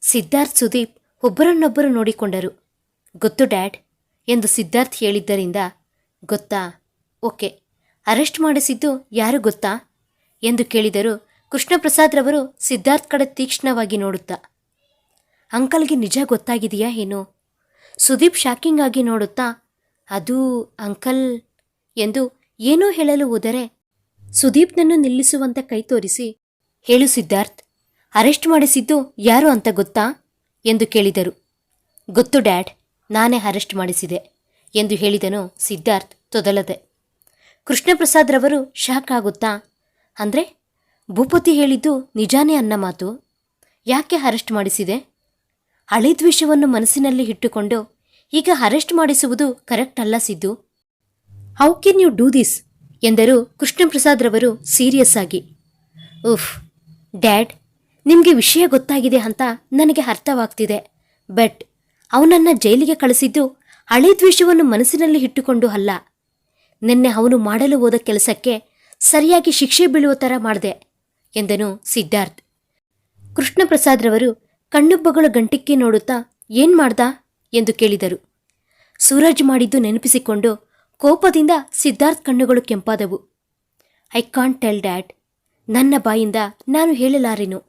ಸಿದ್ಧಾರ್ಥ್ ಸುದೀಪ್ ಒಬ್ಬರನ್ನೊಬ್ಬರು ನೋಡಿಕೊಂಡರು. ಗೊತ್ತು ಡ್ಯಾಡ್ ಎಂದು ಸಿದ್ಧಾರ್ಥ್ ಹೇಳಿದ್ದರಿಂದ, ಗೊತ್ತಾ? ಓಕೆ, ಅರೆಸ್ಟ್ ಮಾಡಿಸಿದ್ದು ಯಾರು ಗೊತ್ತಾ? ಎಂದು ಕೇಳಿದರು ಕೃಷ್ಣಪ್ರಸಾದ್ರವರು ಸಿದ್ಧಾರ್ಥ್ ಕಡೆ ತೀಕ್ಷ್ಣವಾಗಿ ನೋಡುತ್ತಾ. ಅಂಕಲ್ಗೆ ನಿಜ ಗೊತ್ತಾಗಿದೆಯಾ ಏನು? ಸುದೀಪ್ ಶಾಕಿಂಗ್ ಆಗಿ ನೋಡುತ್ತಾ, ಅದು ಅಂಕಲ್ ಎಂದು ಏನೋ ಹೇಳಲು ಹೋದರೆ ಸುದೀಪ್ನನ್ನು ನಿಲ್ಲಿಸುವಂತೆ ಕೈ ತೋರಿಸಿ ಹೇಳು ಸಿದ್ಧಾರ್ಥ್, ಅರೆಸ್ಟ್ ಮಾಡಿಸಿದ್ದು ಯಾರು ಅಂತ ಗೊತ್ತಾ? ಎಂದು ಕೇಳಿದರು. ಗೊತ್ತು ಡ್ಯಾಡ್, ನಾನೇ ಅರೆಸ್ಟ್ ಮಾಡಿಸಿದೆ, ಎಂದು ಹೇಳಿದನು ಸಿದ್ಧಾರ್ಥ್ ತೊದಲದೆ. ಕೃಷ್ಣಪ್ರಸಾದ್ರವರು ಶಾಕ್ ಆಗುತ್ತಾ, ಅಂದ್ರೆ ಭೂಪತಿ ಹೇಳಿದ್ದು ನಿಜಾನೇ ಅನ್ನ ಮಾತು? ಯಾಕೆ ಅರೆಸ್ಟ್ ಮಾಡಿಸಿದೆ? ಹಳೆ ದ್ವೇಷವನ್ನು ಮನಸ್ಸಿನಲ್ಲಿ ಇಟ್ಟುಕೊಂಡು ಈಗ ಅರೆಸ್ಟ್ ಮಾಡಿಸುವುದು ಕರೆಕ್ಟ್ ಅಲ್ಲ Siddu. How can you do this ಎಂದರು ಕೃಷ್ಣಪ್ರಸಾದ್ರವರು ಸೀರಿಯಸ್ ಆಗಿ. ಉಫ್ ಡ್ಯಾಡ್, ನಿಮಗೆ ವಿಷಯ ಗೊತ್ತಾಗಿದೆ ಅಂತ ನನಗೆ ಅರ್ಥವಾಗ್ತಿದೆ. ಬಟ್, ಅವನನ್ನ ಜೈಲಿಗೆ ಕಳಿಸಿದ್ದು ಹಳೆ ದ್ವೇಷವನ್ನು ಮನಸ್ಸಿನಲ್ಲಿ ಇಟ್ಟುಕೊಂಡು ಅಲ್ಲ. ನಿನ್ನೆ ಅವನು ಮಾಡಲು ಹೋದ ಕೆಲಸಕ್ಕೆ ಸರಿಯಾಗಿ ಶಿಕ್ಷೆ ಬೀಳುವ ಥರ ಮಾಡಿದೆ, ಎಂದನು ಸಿದ್ಧಾರ್ಥ್. ಕೃಷ್ಣಪ್ರಸಾದ್ರವರು ಕಣ್ಣುಬ್ಬಗಳು ಗಂಟಿಕ್ಕಿ ನೋಡುತ್ತಾ ಏನ್ ಮಾಡ್ದ ಎಂದು ಕೇಳಿದರು. ಸೂರಜ್ ಮಾಡಿದ್ದು ನೆನಪಿಸಿಕೊಂಡು ಕೋಪದಿಂದ ಸಿದ್ಧಾರ್ಥ್ ಕಣ್ಣುಗಳು ಕೆಂಪಾದವು. ಐ ಕಾಂಟ್ ಟೆಲ್ ಡ್ಯಾಡ್ ನನ್ನ ಬಾಯಿಂದ ನಾನು ಹೇಳಲಾರೆನು.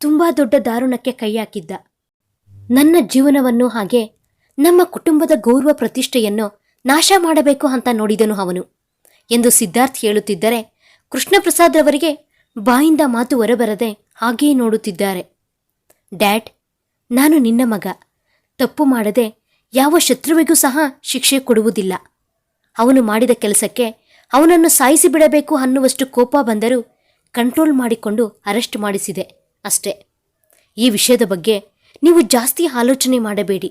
ತುಂಬಾ ದೊಡ್ಡ ದಾರುಣಕ್ಕೆ ಕೈ ಹಾಕಿದ್ದ ನನ್ನ ಜೀವನವನ್ನು ಹಾಗೆ ನಮ್ಮ ಕುಟುಂಬದ ಗೌರವ ಪ್ರತಿಷ್ಠೆಯನ್ನು ನಾಶ ಮಾಡಬೇಕು ಅಂತ ನೋಡಿದನು ಅವನು. ಎಂದು ಸಿದ್ಧಾರ್ಥ್ ಹೇಳುತ್ತಿದ್ದರೆ ಕೃಷ್ಣಪ್ರಸಾದ್ ಅವರಿಗೆ ಬಾಯಿಂದ ಮಾತು ಹೊರಬರದೆ ಹಾಗೆಯೇ ನೋಡುತ್ತಿದ್ದಾರೆ. ಡ್ಯಾಡ್, ನಾನು ನಿನ್ನ ಮಗ. ತಪ್ಪು ಮಾಡದೆ ಯಾವ ಶತ್ರುವಿಗೂ ಸಹ ಶಿಕ್ಷೆ ಕೊಡುವುದಿಲ್ಲ. ಅವನು ಮಾಡಿದ ಕೆಲಸಕ್ಕೆ ಅವನನ್ನು ಸಾಯಿಸಿ ಬಿಡಬೇಕು ಅನ್ನುವಷ್ಟು ಕೋಪ ಬಂದರೂ ಕಂಟ್ರೋಲ್ ಮಾಡಿಕೊಂಡು ಅರೆಸ್ಟ್ ಮಾಡಿಸಿದೆ ಅಷ್ಟೇ. ಈ ವಿಷಯದ ಬಗ್ಗೆ ನೀವು ಜಾಸ್ತಿ ಆಲೋಚನೆ ಮಾಡಬೇಡಿ.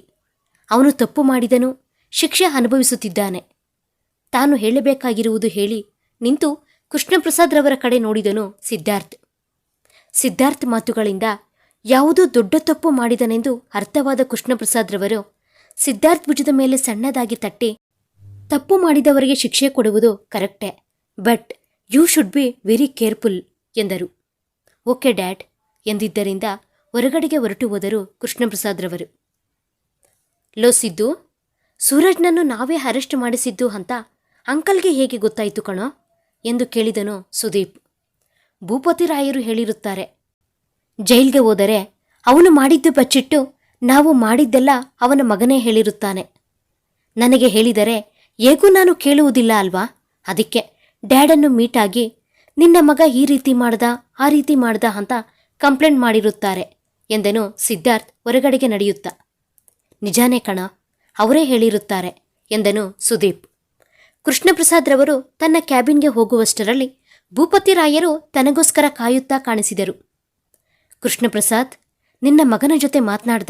ಅವನು ತಪ್ಪು ಮಾಡಿದನು, ಶಿಕ್ಷೆ ಅನುಭವಿಸುತ್ತಿದ್ದಾನೆ. ತಾನು ಹೇಳಬೇಕಾಗಿರುವುದು ಹೇಳಿ ನಿಂತು ಕೃಷ್ಣಪ್ರಸಾದ್ರವರ ಕಡೆ ನೋಡಿದನು ಸಿದ್ಧಾರ್ಥ್. ಸಿದ್ಧಾರ್ಥ್ ಮಾತುಗಳಿಂದ ಯಾವುದೋ ದೊಡ್ಡ ತಪ್ಪು ಮಾಡಿದನೆಂದು ಅರ್ಥವಾದ ಕೃಷ್ಣಪ್ರಸಾದ್ರವರು ಸಿದ್ಧಾರ್ಥ್ ಭುಜದ ಮೇಲೆ ಸಣ್ಣದಾಗಿ ತಟ್ಟಿ, ತಪ್ಪು ಮಾಡಿದವರಿಗೆ ಶಿಕ್ಷೆ ಕೊಡುವುದು ಕರೆಕ್ಟೇ, but you should be very careful. ಎಂದರು. ಓಕೆ, ಡ್ಯಾಡ್ ಎಂದಿದ್ದರಿಂದ ಹೊರಗಡೆಗೆ ಹೊರಟು ಹೋದರು ಕೃಷ್ಣಪ್ರಸಾದ್ರವರು. ಲೋ, ಸಿದ್ದು, ಸೂರಜ್ನನ್ನು ನಾವೇ ಅರೆಸ್ಟ್ ಮಾಡಿಸಿದ್ದು ಅಂತ ಅಂಕಲ್ಗೆ ಹೇಗೆ ಗೊತ್ತಾಯಿತು ಕಣೋ? ಎಂದು ಕೇಳಿದನು ಸುದೀಪ್. ಭೂಪತಿ ರಾಯರು ಹೇಳಿರುತ್ತಾರೆ, ಜೈಲ್ಗೆ ಹೋದರೆ ಅವನು ಮಾಡಿದ್ದು ಬಚ್ಚಿಟ್ಟು ನಾವು ಮಾಡಿದ್ದೆಲ್ಲ ಅವನ ಮಗನೇ ಹೇಳಿರುತ್ತಾನೆ. ನನಗೆ ಹೇಳಿದರೆ ಹೇಗೂ ನಾನು ಕೇಳುವುದಿಲ್ಲ ಅಲ್ವಾ? ಅದಕ್ಕೆ ಡ್ಯಾಡನ್ನು ಮೀಟಾಗಿ ನಿನ್ನ ಮಗ ಈ ರೀತಿ ಮಾಡ್ದ, ಆ ರೀತಿ ಮಾಡ್ದ ಅಂತ ಕಂಪ್ಲೇಂಟ್ ಮಾಡಿರುತ್ತಾರೆ ಎಂದನು ಸಿದ್ಧಾರ್ಥ್ ಹೊರಗಡೆಗೆ ನಡೆಯುತ್ತ. ನಿಜಾನೇ ಕಣ, ಅವರೇ ಹೇಳಿರುತ್ತಾರೆ ಎಂದನು ಸುದೀಪ್. ಕೃಷ್ಣಪ್ರಸಾದ್ ರವರು ತನ್ನ ಕ್ಯಾಬಿನ್ಗೆ ಹೋಗುವಷ್ಟರಲ್ಲಿ ಭೂಪತಿ ರಾಯರು ತನಗೋಸ್ಕರ ಕಾಯುತ್ತಾ ಕಾಣಿಸಿದರು. ಕೃಷ್ಣಪ್ರಸಾದ್, ನಿನ್ನ ಮಗನ ಜೊತೆ ಮಾತನಾಡ್ದ?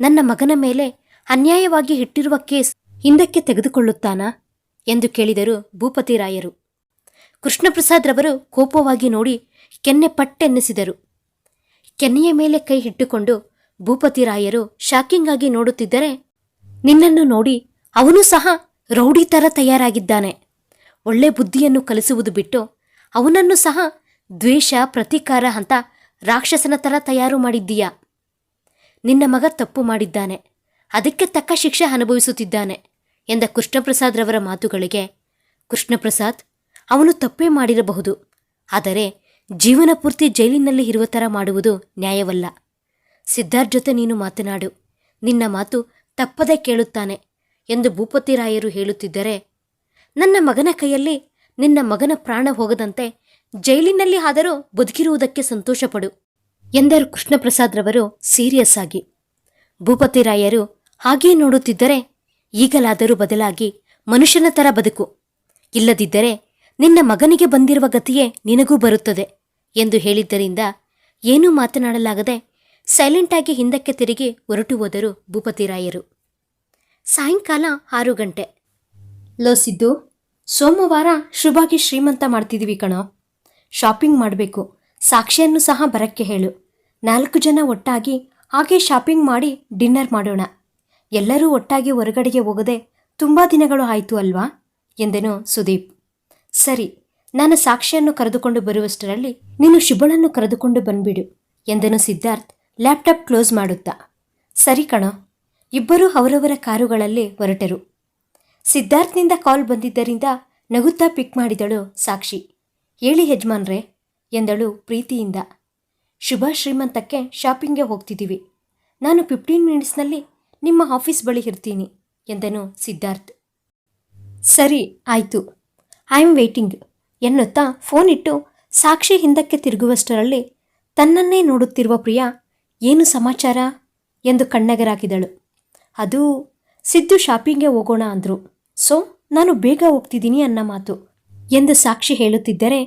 ನನ್ನ ಮಗನ ಮೇಲೆ ಅನ್ಯಾಯವಾಗಿ ಇಟ್ಟಿರುವ ಕೇಸ್ ಹಿಂದಕ್ಕೆ ತೆಗೆದುಕೊಳ್ಳುತ್ತಾನಾ? ಎಂದು ಕೇಳಿದರು ಭೂಪತಿ ರಾಯರು. ಕೃಷ್ಣಪ್ರಸಾದ್ ರವರು ಕೋಪವಾಗಿ ನೋಡಿ ಕೆನ್ನೆ ಪಟ್ಟೆನ್ನಿಸಿದರು. ಕೆನ್ನೆಯ ಮೇಲೆ ಕೈ ಇಟ್ಟುಕೊಂಡು ಭೂಪತಿರಾಯರು ಶಾಕಿಂಗ್ ಆಗಿ ನೋಡುತ್ತಿದ್ದರೆ ನಿನ್ನನ್ನು ನೋಡಿ ಅವನು ಸಹ ರೌಡಿ ಥರ ತಯಾರಾಗಿದ್ದಾನೆ. ಒಳ್ಳೆ ಬುದ್ಧಿಯನ್ನು ಕಲಿಸುವುದು ಬಿಟ್ಟು ಅವನನ್ನು ಸಹ ದ್ವೇಷ, ಪ್ರತೀಕಾರ ಅಂತ ರಾಕ್ಷಸನ ಥರ ತಯಾರು ಮಾಡಿದ್ದೀಯಾ? ನಿನ್ನ ಮಗ ತಪ್ಪು ಮಾಡಿದ್ದಾನೆ. ಅದಕ್ಕೆ ತಕ್ಕ ಶಿಕ್ಷೆ ಅನುಭವಿಸುತ್ತಿದ್ದಾನೆ ಎಂದ ಕೃಷ್ಣಪ್ರಸಾದ್ರವರ ಮಾತುಗಳಿಗೆ ಕೃಷ್ಣಪ್ರಸಾದ್ ಅವನು ತಪ್ಪೇ ಮಾಡಿರಬಹುದು. ಆದರೆ ಜೀವನ ಪೂರ್ತಿ ಜೈಲಿನಲ್ಲಿ ಇರುವ ಥರ ಮಾಡುವುದು ನ್ಯಾಯವಲ್ಲ. ಸಿದ್ಧಾರ್ಥ್ ಜೊತೆ ನೀನು ಮಾತನಾಡು. ನಿನ್ನ ಮಾತು ತಪ್ಪದೇ ಕೇಳುತ್ತಾನೆ ಎಂದು ಭೂಪತಿರಾಯರು ಹೇಳುತ್ತಿದ್ದರೆ, ನನ್ನ ಮಗನ ಕೈಯಲ್ಲಿ ನಿನ್ನ ಮಗನ ಪ್ರಾಣ ಹೋಗದಂತೆ ಜೈಲಿನಲ್ಲಿ ಆದರೂ ಬದುಕಿರುವುದಕ್ಕೆ ಸಂತೋಷಪಡು ಎಂದರು ಕೃಷ್ಣಪ್ರಸಾದ್ರವರು ಸೀರಿಯಸ್ ಆಗಿ. ಭೂಪತಿರಾಯರು ಹಾಗೆಯೇ ನೋಡುತ್ತಿದ್ದರೆ ಈಗಲಾದರೂ ಬದಲಾಗಿ ಮನುಷ್ಯನ ಥರ ಬದುಕು. ಇಲ್ಲದಿದ್ದರೆ ನಿನ್ನ ಮಗನಿಗೆ ಬಂದಿರುವ ಗತಿಯೇ ನಿನಗೂ ಬರುತ್ತದೆ ಎಂದು ಹೇಳಿದ್ದರಿಂದ ಏನೂ ಮಾತನಾಡಲಾಗದೆ ಸೈಲೆಂಟಾಗಿ ಹಿಂದಕ್ಕೆ ತಿರುಗಿ ಹೊರಟು ಹೋದರು ಭೂಪತಿರಾಯರು. ಸಾಯಂಕಾಲ ಆರು ಗಂಟೆ. ಲೋ ಸಿದ್ದು, ಸೋಮವಾರ ಶುಭಾಗಿ ಶ್ರೀಮಂತ ಮಾಡ್ತಿದ್ದೀವಿ ಕಣೋ. ಶಾಪಿಂಗ್ ಮಾಡಬೇಕು, ಸಾಕ್ಷಿಯನ್ನು ಸಹ ಬರಕ್ಕೆ ಹೇಳು. ನಾಲ್ಕು ಜನ ಒಟ್ಟಾಗಿ ಹಾಗೆ ಶಾಪಿಂಗ್ ಮಾಡಿ ಡಿನ್ನರ್ ಮಾಡೋಣ. ಎಲ್ಲರೂ ಒಟ್ಟಾಗಿ ಹೊರಗಡೆಗೆ ಹೋಗದೆ ತುಂಬ ದಿನಗಳು ಆಯಿತು ಅಲ್ವಾ? ಎಂದೆನು ಸುದೀಪ್. ಸರಿ ನಾನು ಸಾಕ್ಷಿಯನ್ನು ಕರೆದುಕೊಂಡು ಬರುವಷ್ಟರಲ್ಲಿ ನೀನು ಶುಭಳನ್ನು ಕರೆದುಕೊಂಡು ಬಂದ್ಬಿಡು ಎಂದನು ಸಿದ್ಧಾರ್ಥ್ ಲ್ಯಾಪ್ಟಾಪ್ ಕ್ಲೋಸ್ ಮಾಡುತ್ತಾ. ಸರಿ ಕಣ, ಇಬ್ಬರೂ ಅವರವರ ಕಾರುಗಳಲ್ಲಿ ಹೊರಟರು. ಸಿದ್ಧಾರ್ಥ್ನಿಂದ ಕಾಲ್ ಬಂದಿದ್ದರಿಂದ ನಗುತ್ತಾ ಪಿಕ್ ಮಾಡಿದಳು ಸಾಕ್ಷಿ. ಹೇಳಿ ಯಜಮಾನ್ರೇ ಎಂದಳು ಪ್ರೀತಿಯಿಂದ. ಶುಭ ಶ್ರೀಮಂತಕ್ಕೆ ಶಾಪಿಂಗ್ಗೆ ಹೋಗ್ತಿದ್ದೀವಿ. ನಾನು ಫಿಫ್ಟೀನ್ ಮಿನಿಟ್ಸ್ನಲ್ಲಿ ನಿಮ್ಮ ಆಫೀಸ್ ಬಳಿ ಇರ್ತೀನಿ ಎಂದನು ಸಿದ್ಧಾರ್ಥ್. ಸರಿ, ಆಯಿತು. ಐ ಆಮ್ ವೇಟಿಂಗ್ ಎನ್ನುತ್ತಾ ಫೋನ್ ಇಟ್ಟು ಸಾಕ್ಷಿ ಹಿಂದಕ್ಕೆ ತಿರುಗುವಷ್ಟರಲ್ಲಿ ತನ್ನನ್ನೇ ನೋಡುತ್ತಿರುವ ಪ್ರಿಯಾ, ಏನು ಸಮಾಚಾರ? ಎಂದು ಕಣ್ಣಗರಾಗಿದಳು ಅದು ಸಿದ್ದು ಶಾಪಿಂಗ್ಗೆ ಹೋಗೋಣ ಅಂದರು. ಸೊ ನಾನು ಬೇಗ ಹೋಗ್ತಿದ್ದೀನಿ ಅನ್ನ ಮಾತು ಎಂದು ಸಾಕ್ಷಿ ಹೇಳುತ್ತಿದ್ದರೆ,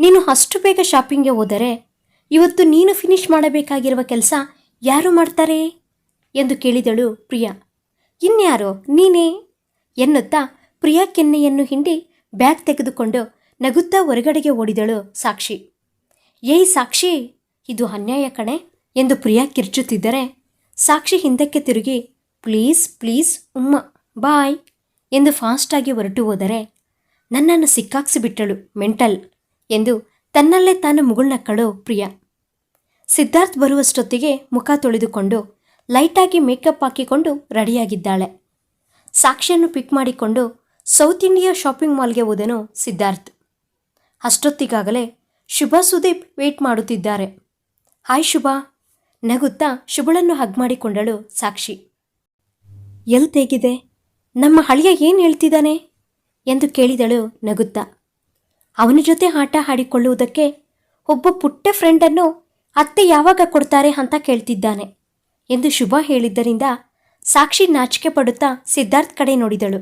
ನೀನು ಅಷ್ಟು ಬೇಗ ಶಾಪಿಂಗ್ಗೆ ಹೋದರೆ ಇವತ್ತು ನೀನು ಫಿನಿಷ್ ಮಾಡಬೇಕಾಗಿರುವ ಕೆಲಸ ಯಾರು ಮಾಡ್ತಾರೆ? ಎಂದು ಕೇಳಿದಳು ಪ್ರಿಯಾ. ಇನ್ಯಾರೋ? ನೀನೇ? ಎನ್ನುತ್ತಾ ಪ್ರಿಯಾ ಕೆನ್ನೆಯನ್ನು ಹಿಂಡಿ ಬ್ಯಾಗ್ ತೆಗೆದುಕೊಂಡು ನಗುತ್ತಾ ಹೊರಗಡೆಗೆ ಓಡಿದಳು ಸಾಕ್ಷಿ. ಏಯ್ ಸಾಕ್ಷಿ, ಇದು ಅನ್ಯಾಯ ಕಣೆ ಎಂದು ಪ್ರಿಯಾ ಕಿರ್ಚುತ್ತಿದ್ದರೆ ಸಾಕ್ಷಿ ಹಿಂದಕ್ಕೆ ತಿರುಗಿ, ಪ್ಲೀಸ್ ಪ್ಲೀಸ್, ಉಮ್ಮ, ಬಾಯ್ ಎಂದು ಫಾಸ್ಟಾಗಿ ಹೊರಟು ಹೋದರೆ ನನ್ನನ್ನು ಸಿಕ್ಕಾಕ್ಸಿಬಿಟ್ಟಳು ಮೆಂಟಲ್ ಎಂದು ತನ್ನಲ್ಲೇ ತಾನು ಮುಗುಳ್ನಕ್ಕಳು ಪ್ರಿಯಾ. ಸಿದ್ಧಾರ್ಥ್ ಬರುವಷ್ಟೊತ್ತಿಗೆ ಮುಖ ತೊಳೆದುಕೊಂಡು ಲೈಟಾಗಿ ಮೇಕಪ್ ಹಾಕಿಕೊಂಡು ರೆಡಿಯಾಗಿದ್ದಾಳೆ. ಸಾಕ್ಷಿಯನ್ನು ಪಿಕ್ ಮಾಡಿಕೊಂಡು ಸೌತ್ ಇಂಡಿಯಾ ಶಾಪಿಂಗ್ ಮಾಲ್ಗೆ ಹೋದನು ಸಿದ್ಧಾರ್ಥ್. ಅಷ್ಟೊತ್ತಿಗಾಗಲೇ ಶುಭ ಸುದೀಪ್ ವೇಟ್ ಮಾಡುತ್ತಿದ್ದಾರೆ. ಹಾಯ್ ಶುಭ, ನಗುತ್ತಾ ಶುಭಳನ್ನು ಹಗ್ ಮಾಡಿಕೊಂಡಳು ಸಾಕ್ಷಿ. ಎಲ್ ತೇಗಿದೆ ನಮ್ಮ ಹಳಿಯ ಏನು ಹೇಳ್ತಿದ್ದಾನೆ ಎಂದು ಕೇಳಿದಳು ನಗುತ್ತಾ. ಅವನ ಜೊತೆ ಆಟ ಆಡಿಕೊಳ್ಳುವುದಕ್ಕೆ ಒಬ್ಬ ಪುಟ್ಟ ಫ್ರೆಂಡನ್ನು ಅತ್ತೆ ಯಾವಾಗ ಕೊಡ್ತಾರೆ ಅಂತ ಕೇಳ್ತಿದ್ದಾನೆ, ಎಂದು ಶುಭ ಹೇಳಿದ್ದರಿಂದ ಸಾಕ್ಷಿ ನಾಚಿಕೆ ಪಡುತ್ತಾ ಸಿದ್ಧಾರ್ಥ್ ಕಡೆ ನೋಡಿದಳು.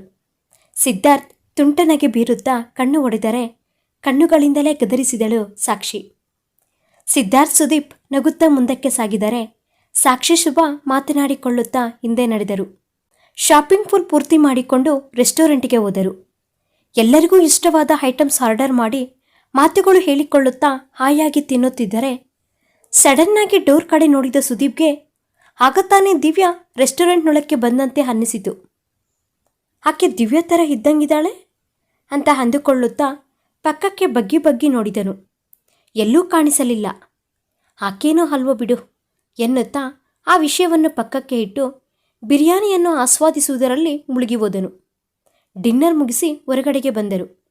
ಸಿದ್ಧಾರ್ಥ್ ತುಂಟನಗೆ ಬೀರುತ್ತಾ ಕಣ್ಣು ಒಡೆದರೆ ಕಣ್ಣುಗಳಿಂದಲೇ ಗದರಿಸಿದಳು ಸಾಕ್ಷಿ. ಸಿದ್ಧಾರ್ಥ್ ಸುದೀಪ್ ನಗುತ್ತಾ ಮುಂದಕ್ಕೆ ಸಾಗಿದರೆ ಸಾಕ್ಷಿ ಶುಭ ಮಾತನಾಡಿಕೊಳ್ಳುತ್ತಾ ಹಿಂದೆ ನಡೆದರು. ಶಾಪಿಂಗ್ ಫುಲ್ ಪೂರ್ತಿ ಮಾಡಿಕೊಂಡು ರೆಸ್ಟೋರೆಂಟ್ಗೆ ಹೋದರು. ಎಲ್ಲರಿಗೂ ಇಷ್ಟವಾದ ಐಟಮ್ಸ್ ಆರ್ಡರ್ ಮಾಡಿ ಮಾತುಗಳು ಹೇಳಿಕೊಳ್ಳುತ್ತಾ ಹಾಯಾಗಿ ತಿನ್ನುತ್ತಿದ್ದರೆ ಸಡನ್ನಾಗಿ ಡೋರ್ ಕಡೆ ನೋಡಿದ ಸುದೀಪ್ಗೆ ಆಗತಾನೆ ದಿವ್ಯಾ ರೆಸ್ಟೋರೆಂಟ್ನೊಳಕ್ಕೆ ಬಂದಂತೆ ಅನ್ನಿಸಿತು. ಆಕೆ ದಿವ್ಯ ಥರ ಇದ್ದಂಗಿದ್ದಾಳೆ? ಅಂತ ಅಂದುಕೊಳ್ಳುತ್ತಾ ಪಕ್ಕಕ್ಕೆ ಬಗ್ಗಿ ಬಗ್ಗಿ ನೋಡಿದನು. ಎಲ್ಲೂ ಕಾಣಿಸಲಿಲ್ಲ. ಆಕೇನೋ ಹಲ್ವ ಬಿಡು ಎನ್ನುತ್ತಾ ಆ ವಿಷಯವನ್ನು ಪಕ್ಕಕ್ಕೆ ಇಟ್ಟು ಬಿರಿಯಾನಿಯನ್ನು ಆಸ್ವಾದಿಸುವುದರಲ್ಲಿ ಮುಳುಗಿ ಹೋದನು. ಡಿನ್ನರ್ ಮುಗಿಸಿ ಹೊರಗಡೆಗೆ ಬಂದರು.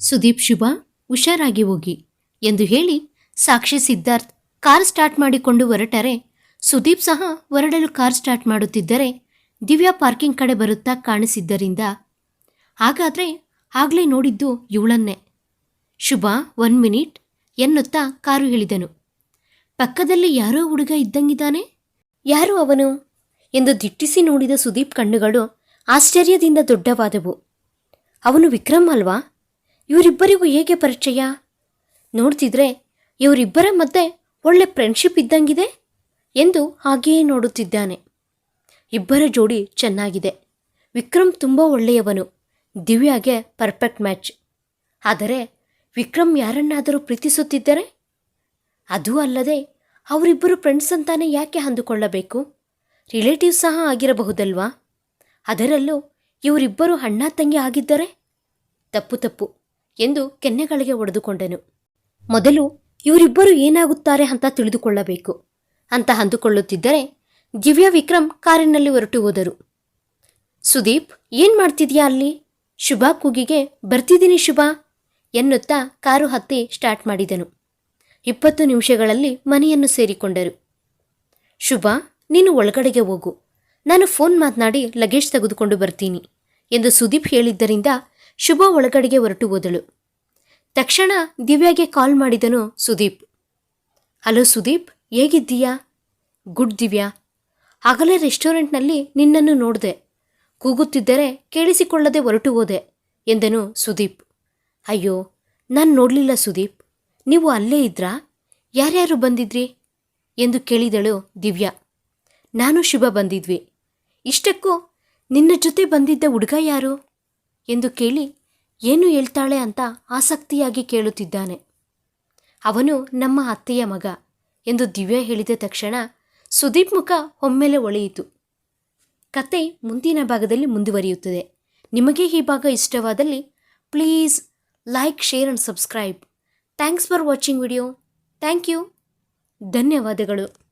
ಸುದೀಪ್ ಶುಭ, ಹುಷಾರಾಗಿ ಹೋಗಿ ಎಂದು ಹೇಳಿ ಸಾಕ್ಷಿ ಸಿದ್ಧಾರ್ಥ್ ಕಾರ್ ಸ್ಟಾರ್ಟ್ ಮಾಡಿಕೊಂಡು ಹೊರಟರೆ ಸುದೀಪ್ ಸಹ ಹೊರಡಲು ಕಾರ್ ಸ್ಟಾರ್ಟ್ ಮಾಡುತ್ತಿದ್ದರೆ ದಿವ್ಯಾ ಪಾರ್ಕಿಂಗ್ ಕಡೆ ಬರುತ್ತಾ ಕಾಣಿಸಿದ್ದರಿಂದ ಹಾಗಾದ್ರೆ ಆಗಲೇ ನೋಡಿದ್ದು ಇವಳನ್ನೇ. ಶುಭ ಒನ್ ಮಿನಿಟ್ ಎನ್ನುತ್ತಾ ಕಾರು ಹೇಳಿದನು ಪಕ್ಕದಲ್ಲಿ ಯಾರೋ ಹುಡುಗ ಇದ್ದಂಗಿದ್ದಾನೆ? ಯಾರು ಅವನು? ಎಂದು ದಿಟ್ಟಿಸಿ ನೋಡಿದ ಸುದೀಪ್ ಕಣ್ಣುಗಳು ಆಶ್ಚರ್ಯದಿಂದ ದೊಡ್ಡವಾದವು. ಅವನು ವಿಕ್ರಮ್ ಅಲ್ವಾ? ಇವರಿಬ್ಬರಿಗೂ ಹೇಗೆ ಪರಿಚಯ? ನೋಡ್ತಿದ್ರೆ ಇವರಿಬ್ಬರ ಮಧ್ಯೆ ಒಳ್ಳೆ ಫ್ರೆಂಡ್ಶಿಪ್ ಇದ್ದಂಗಿದೆ ಎಂದು ಹಾಗೆಯೇ ನೋಡುತ್ತಿದ್ದಾನೆ. ಇಬ್ಬರ ಜೋಡಿ ಚೆನ್ನಾಗಿದೆ. ವಿಕ್ರಮ್ ತುಂಬ ಒಳ್ಳೆಯವನು. ದಿವ್ಯಾಗೆ ಪರ್ಫೆಕ್ಟ್ ಮ್ಯಾಚ್. ಆದರೆ ವಿಕ್ರಮ್ ಯಾರನ್ನಾದರೂ ಪ್ರೀತಿಸುತ್ತಿದ್ದರೆ? ಅದೂ ಅಲ್ಲದೆ ಅವರಿಬ್ಬರು ಫ್ರೆಂಡ್ಸ್ ಅಂತಾನೆ ಯಾಕೆ ಅಂದುಕೊಳ್ಳಬೇಕು? ರಿಲೇಟಿವ್ ಸಹ ಆಗಿರಬಹುದಲ್ವಾ? ಅದರಲ್ಲೂ ಇವರಿಬ್ಬರು ಅಣ್ಣ ತಂಗಿ ಆಗಿದ್ದರೆ? ತಪ್ಪು ತಪ್ಪು ಎಂದು ಕೆನ್ನೆಗಳಿಗೆ ಒಡೆದುಕೊಂಡನು. ಮೊದಲು ಇವರಿಬ್ಬರು ಏನಾಗುತ್ತಾರೆ ಅಂತ ತಿಳಿದುಕೊಳ್ಳಬೇಕು. ಅಂತ ಅಂದುಕೊಳ್ಳುತ್ತಿದ್ದರೆ ದಿವ್ಯಾ ವಿಕ್ರಮ್ ಕಾರಿನಲ್ಲಿ ಹೊರಟು ಹೋದರು. ಸುದೀಪ್, ಏನ್ ಮಾಡ್ತಿದ್ಯಾ ಅಲ್ಲಿ? ಶುಭಾ ಕೂಗಿಗೆ, ಬರ್ತಿದ್ದೀನಿ ಶುಭಾ ಎನ್ನುತ್ತಾ ಕಾರು ಹತ್ತಿ ಸ್ಟಾರ್ಟ್ ಮಾಡಿದನು. ಇಪ್ಪತ್ತು ನಿಮಿಷಗಳಲ್ಲಿ ಮನೆಯನ್ನು ಸೇರಿಕೊಂಡರು. ಶುಭಾ, ನೀನು ಒಳಗಡೆಗೆ ಹೋಗು. ನಾನು ಫೋನ್ ಮಾತನಾಡಿ ಲಗೇಜ್ ತೆಗೆದುಕೊಂಡು ಬರ್ತೀನಿ ಎಂದು ಸುದೀಪ್ ಹೇಳಿದ್ದರಿಂದ ಶುಭಾ ಒಳಗಡೆಗೆ ಹೊರಟು ಹೋದಳು. ತಕ್ಷಣ ದಿವ್ಯಾಗೆ ಕಾಲ್ ಮಾಡಿದನು ಸುದೀಪ್. ಹಲೋ ಸುದೀಪ್, ಹೇಗಿದ್ದೀಯಾ? ಗುಡ್ ದಿವ್ಯಾ ಆಗಲೇ ರೆಸ್ಟೋರೆಂಟ್ನಲ್ಲಿ ನಿನ್ನನ್ನು ನೋಡಿದೆ. ಕೂಗುತ್ತಿದ್ದರೆ ಕೇಳಿಸಿಕೊಳ್ಳದೆ ಹೊರಟು ಹೋದೆ, ಎಂದನು ಸುದೀಪ್. ಅಯ್ಯೋ, ನಾನು ನೋಡಲಿಲ್ಲ ಸುದೀಪ್. ನೀವು ಅಲ್ಲೇ ಇದ್ರಾ? ಯಾರ್ಯಾರು ಬಂದಿದ್ರಿ? ಎಂದು ಕೇಳಿದಳು ದಿವ್ಯಾ. ನಾನು ಶುಭ ಬಂದಿದ್ವಿ. ಇಷ್ಟಕ್ಕೂ ನಿನ್ನ ಜೊತೆ ಬಂದಿದ್ದ ಹುಡುಗ ಯಾರು? ಎಂದು ಕೇಳಿ ಏನು ಹೇಳ್ತಾಳೆ ಅಂತ ಆಸಕ್ತಿಯಾಗಿ ಕೇಳುತ್ತಿದ್ದಾನೆ. ಅವನು ನಮ್ಮ ಅತ್ತೆಯ ಮಗ ಎಂದು ದಿವ್ಯಾ ಹೇಳಿದ ತಕ್ಷಣ ಸುದೀಪ್ ಮುಖ ಒಮ್ಮೆಲೆ ಒಳೆಯಿತು. ಕತೆ ಮುಂದಿನ ಭಾಗದಲ್ಲಿ ಮುಂದುವರಿಯುತ್ತದೆ. ನಿಮಗೆ ಈ ಭಾಗ ಇಷ್ಟವಾದಲ್ಲಿ please like, share and subscribe. Thanks for watching video. Thank you. ಧನ್ಯವಾದಗಳು.